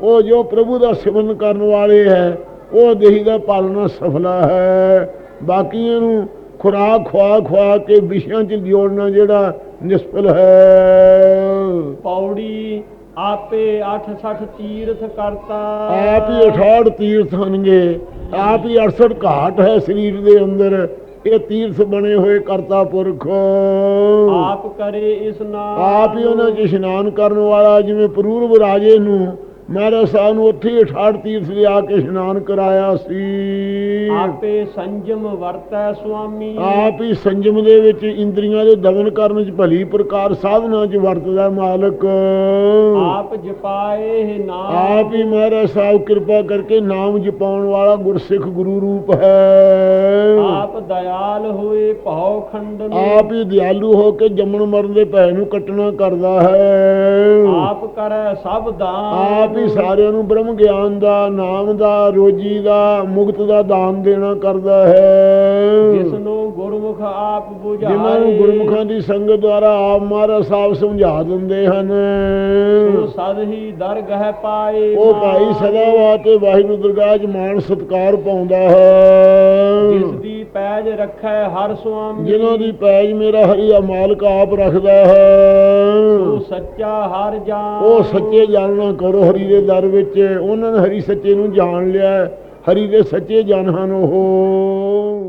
ਉਹ ਜੋ ਪ੍ਰਭੂ ਦਾ ਸਿਮਰਨ ਕਰਨ ਵਾਲੇ ਹੈ ਉਹ ਦੇਹੀ ਦਾ ਪਾਲਣਾ ਸਫਲਾ ਹੈ। ਬਾਕੀਆਂ ਨੂੰ ਖੁਰਾਕ ਖਵਾ ਖਵਾ ਕੇ ਵਿਸ਼ਿਆਂ 'ਚ ਜੋੜਨਾ ਜਿਹੜਾ ਨਿਸਫਲ ਹੈ। ਪੌੜੀ ਆਪੇ 68 ਤੀਰਥ ਕਰਤਾ। ਆਪ ਹੀ 68 ਤੀਰਥ ਹਨਗੇ ਆਪ ਹੀ 68 ਘਾਟ ਹੈ ਸਰੀਰ ਦੇ ਅੰਦਰ। ਇਹ ਤੀਰਥ ਬਣੇ ਹੋਏ ਕਰਤਾ ਪੁਰਖ। ਆਪ ਕਰੇ ਇਸ ਨਾਮ। ਆਪ ਹੀ ਉਹਨਾਂ 'ਚ ਇਸ਼ਨਾਨ ਕਰਨ ਵਾਲਾ ਜਿਵੇਂ ਪਰੂਰਵ ਰਾਜੇ ਨੂੰ ਮਹਾਰਾਜ ਸਾਹਿਬ ਨੂੰ ਉੱਥੇ ਹੀ 68 ਤੀਰਥ ਲਿਆ ਕੇ ਇਸ਼ਨਾਨ ਕਰਾਇਆ ਸੀ। ਆਪੇ ਸੰਜਮ ਵਰਤੈ ਸੁਆਮੀ। ਆਪ ਹੀ ਸੰਜਮ ਦੇ ਵਿੱਚ ਇੰਦਰੀਆਂ ਦੇ ਦਮਨ ਕਰਨ 'ਚ ਭਲੀ ਪ੍ਰਕਾਰ ਸਾਧਨਾ 'ਚ ਵਰਤਦਾ ਮਾਲਕ। ਆਪ ਜਪਾਏ ਨਾਮ। ਆਪ ਹੀ ਮਹਾਰਾਜ ਸਾਹਿਬ ਕਿਰਪਾ ਕਰਕੇ ਨਾਮ ਜਪਾਉਣ ਵਾਲਾ ਗੁਰਸਿੱਖ ਗੁਰੂ ਰੂਪ ਹੈ। ਆਪ ਦਇਆਲ ਹੋਏ ਭਉ ਖੰਡਨ। ਆਪ ਹੀ ਦਿਆਲੂ ਹੋ ਕੇ ਜੰਮਣ ਮਰਨ ਦੇ ਭੈ ਨੂੰ ਕੱਟਣਾ ਕਰਦਾ ਹੈ। ਆਪ ਕਰੈ ਸਭ ਦਾਨ। ਆਪ ਹੀ ਸਾਰਿਆਂ ਨੂੰ ਬ੍ਰਹਮ ਗਿਆਨ ਦਾ ਨਾਮ ਦਾ ਰੋਜੀ ਦਾ ਮੁਕਤ ਦਾ ਦਾਨ ਦੇਣਾ ਕਰਦਾ ਹੈ। ਜਿਸ ਨੂੰ ਗੁਰਮੁਖ ਆਪ 부ਝਾਏ ਜਿਨ੍ਹਾਂ ਨੂੰ ਗੁਰਮੁਖਾਂ ਦੀ ਸੰਗਤ ਦੁਆਰਾ ਆਪ ਮਹਾਰਾਜ ਸਾਹਿਬ ਸਮਝਾ ਦਿੰਦੇ ਹਨ। ਸੋ ਸਦ ਹੀ ਦਰਗਹਿ ਪਾਏ ਉਹ ਭਾਈ ਸਦਾ ਵਾਤੇ ਵਾਹਿਗੁਰੂ ਦਰਗਾਹ 'ਚ ਮਾਣ ਸਤਕਾਰ ਪਾਉਂਦਾ ਹੈ। ਜਿਸ ਦੀ ਪੈਜ ਰੱਖੈ ਹਰ ਸੁਆਮੀ। ਜਿਨ੍ਹਾਂ ਦੀ ਪੈਜ ਮੇਰਾ ਹਰੀ ਆ ਮਾਲਕ ਆਪ ਰੱਖਦਾ ਹੈ। ਸੱਚਾ ਹਰ ਜਾਨ ਉਹ ਸੱਚੇ ਜਾਣਨਾ ਕਰੋ ਹਰੀ ਦੇ ਦਰ ਵਿੱਚ ਉਹਨਾਂ ਨੇ ਹਰੀ ਸੱਚੇ ਨੂੰ ਜਾਣ ਲਿਆ, ਹਰੀ ਦੇ ਸੱਚੇ ਜਨ ਹਨ ਉਹ।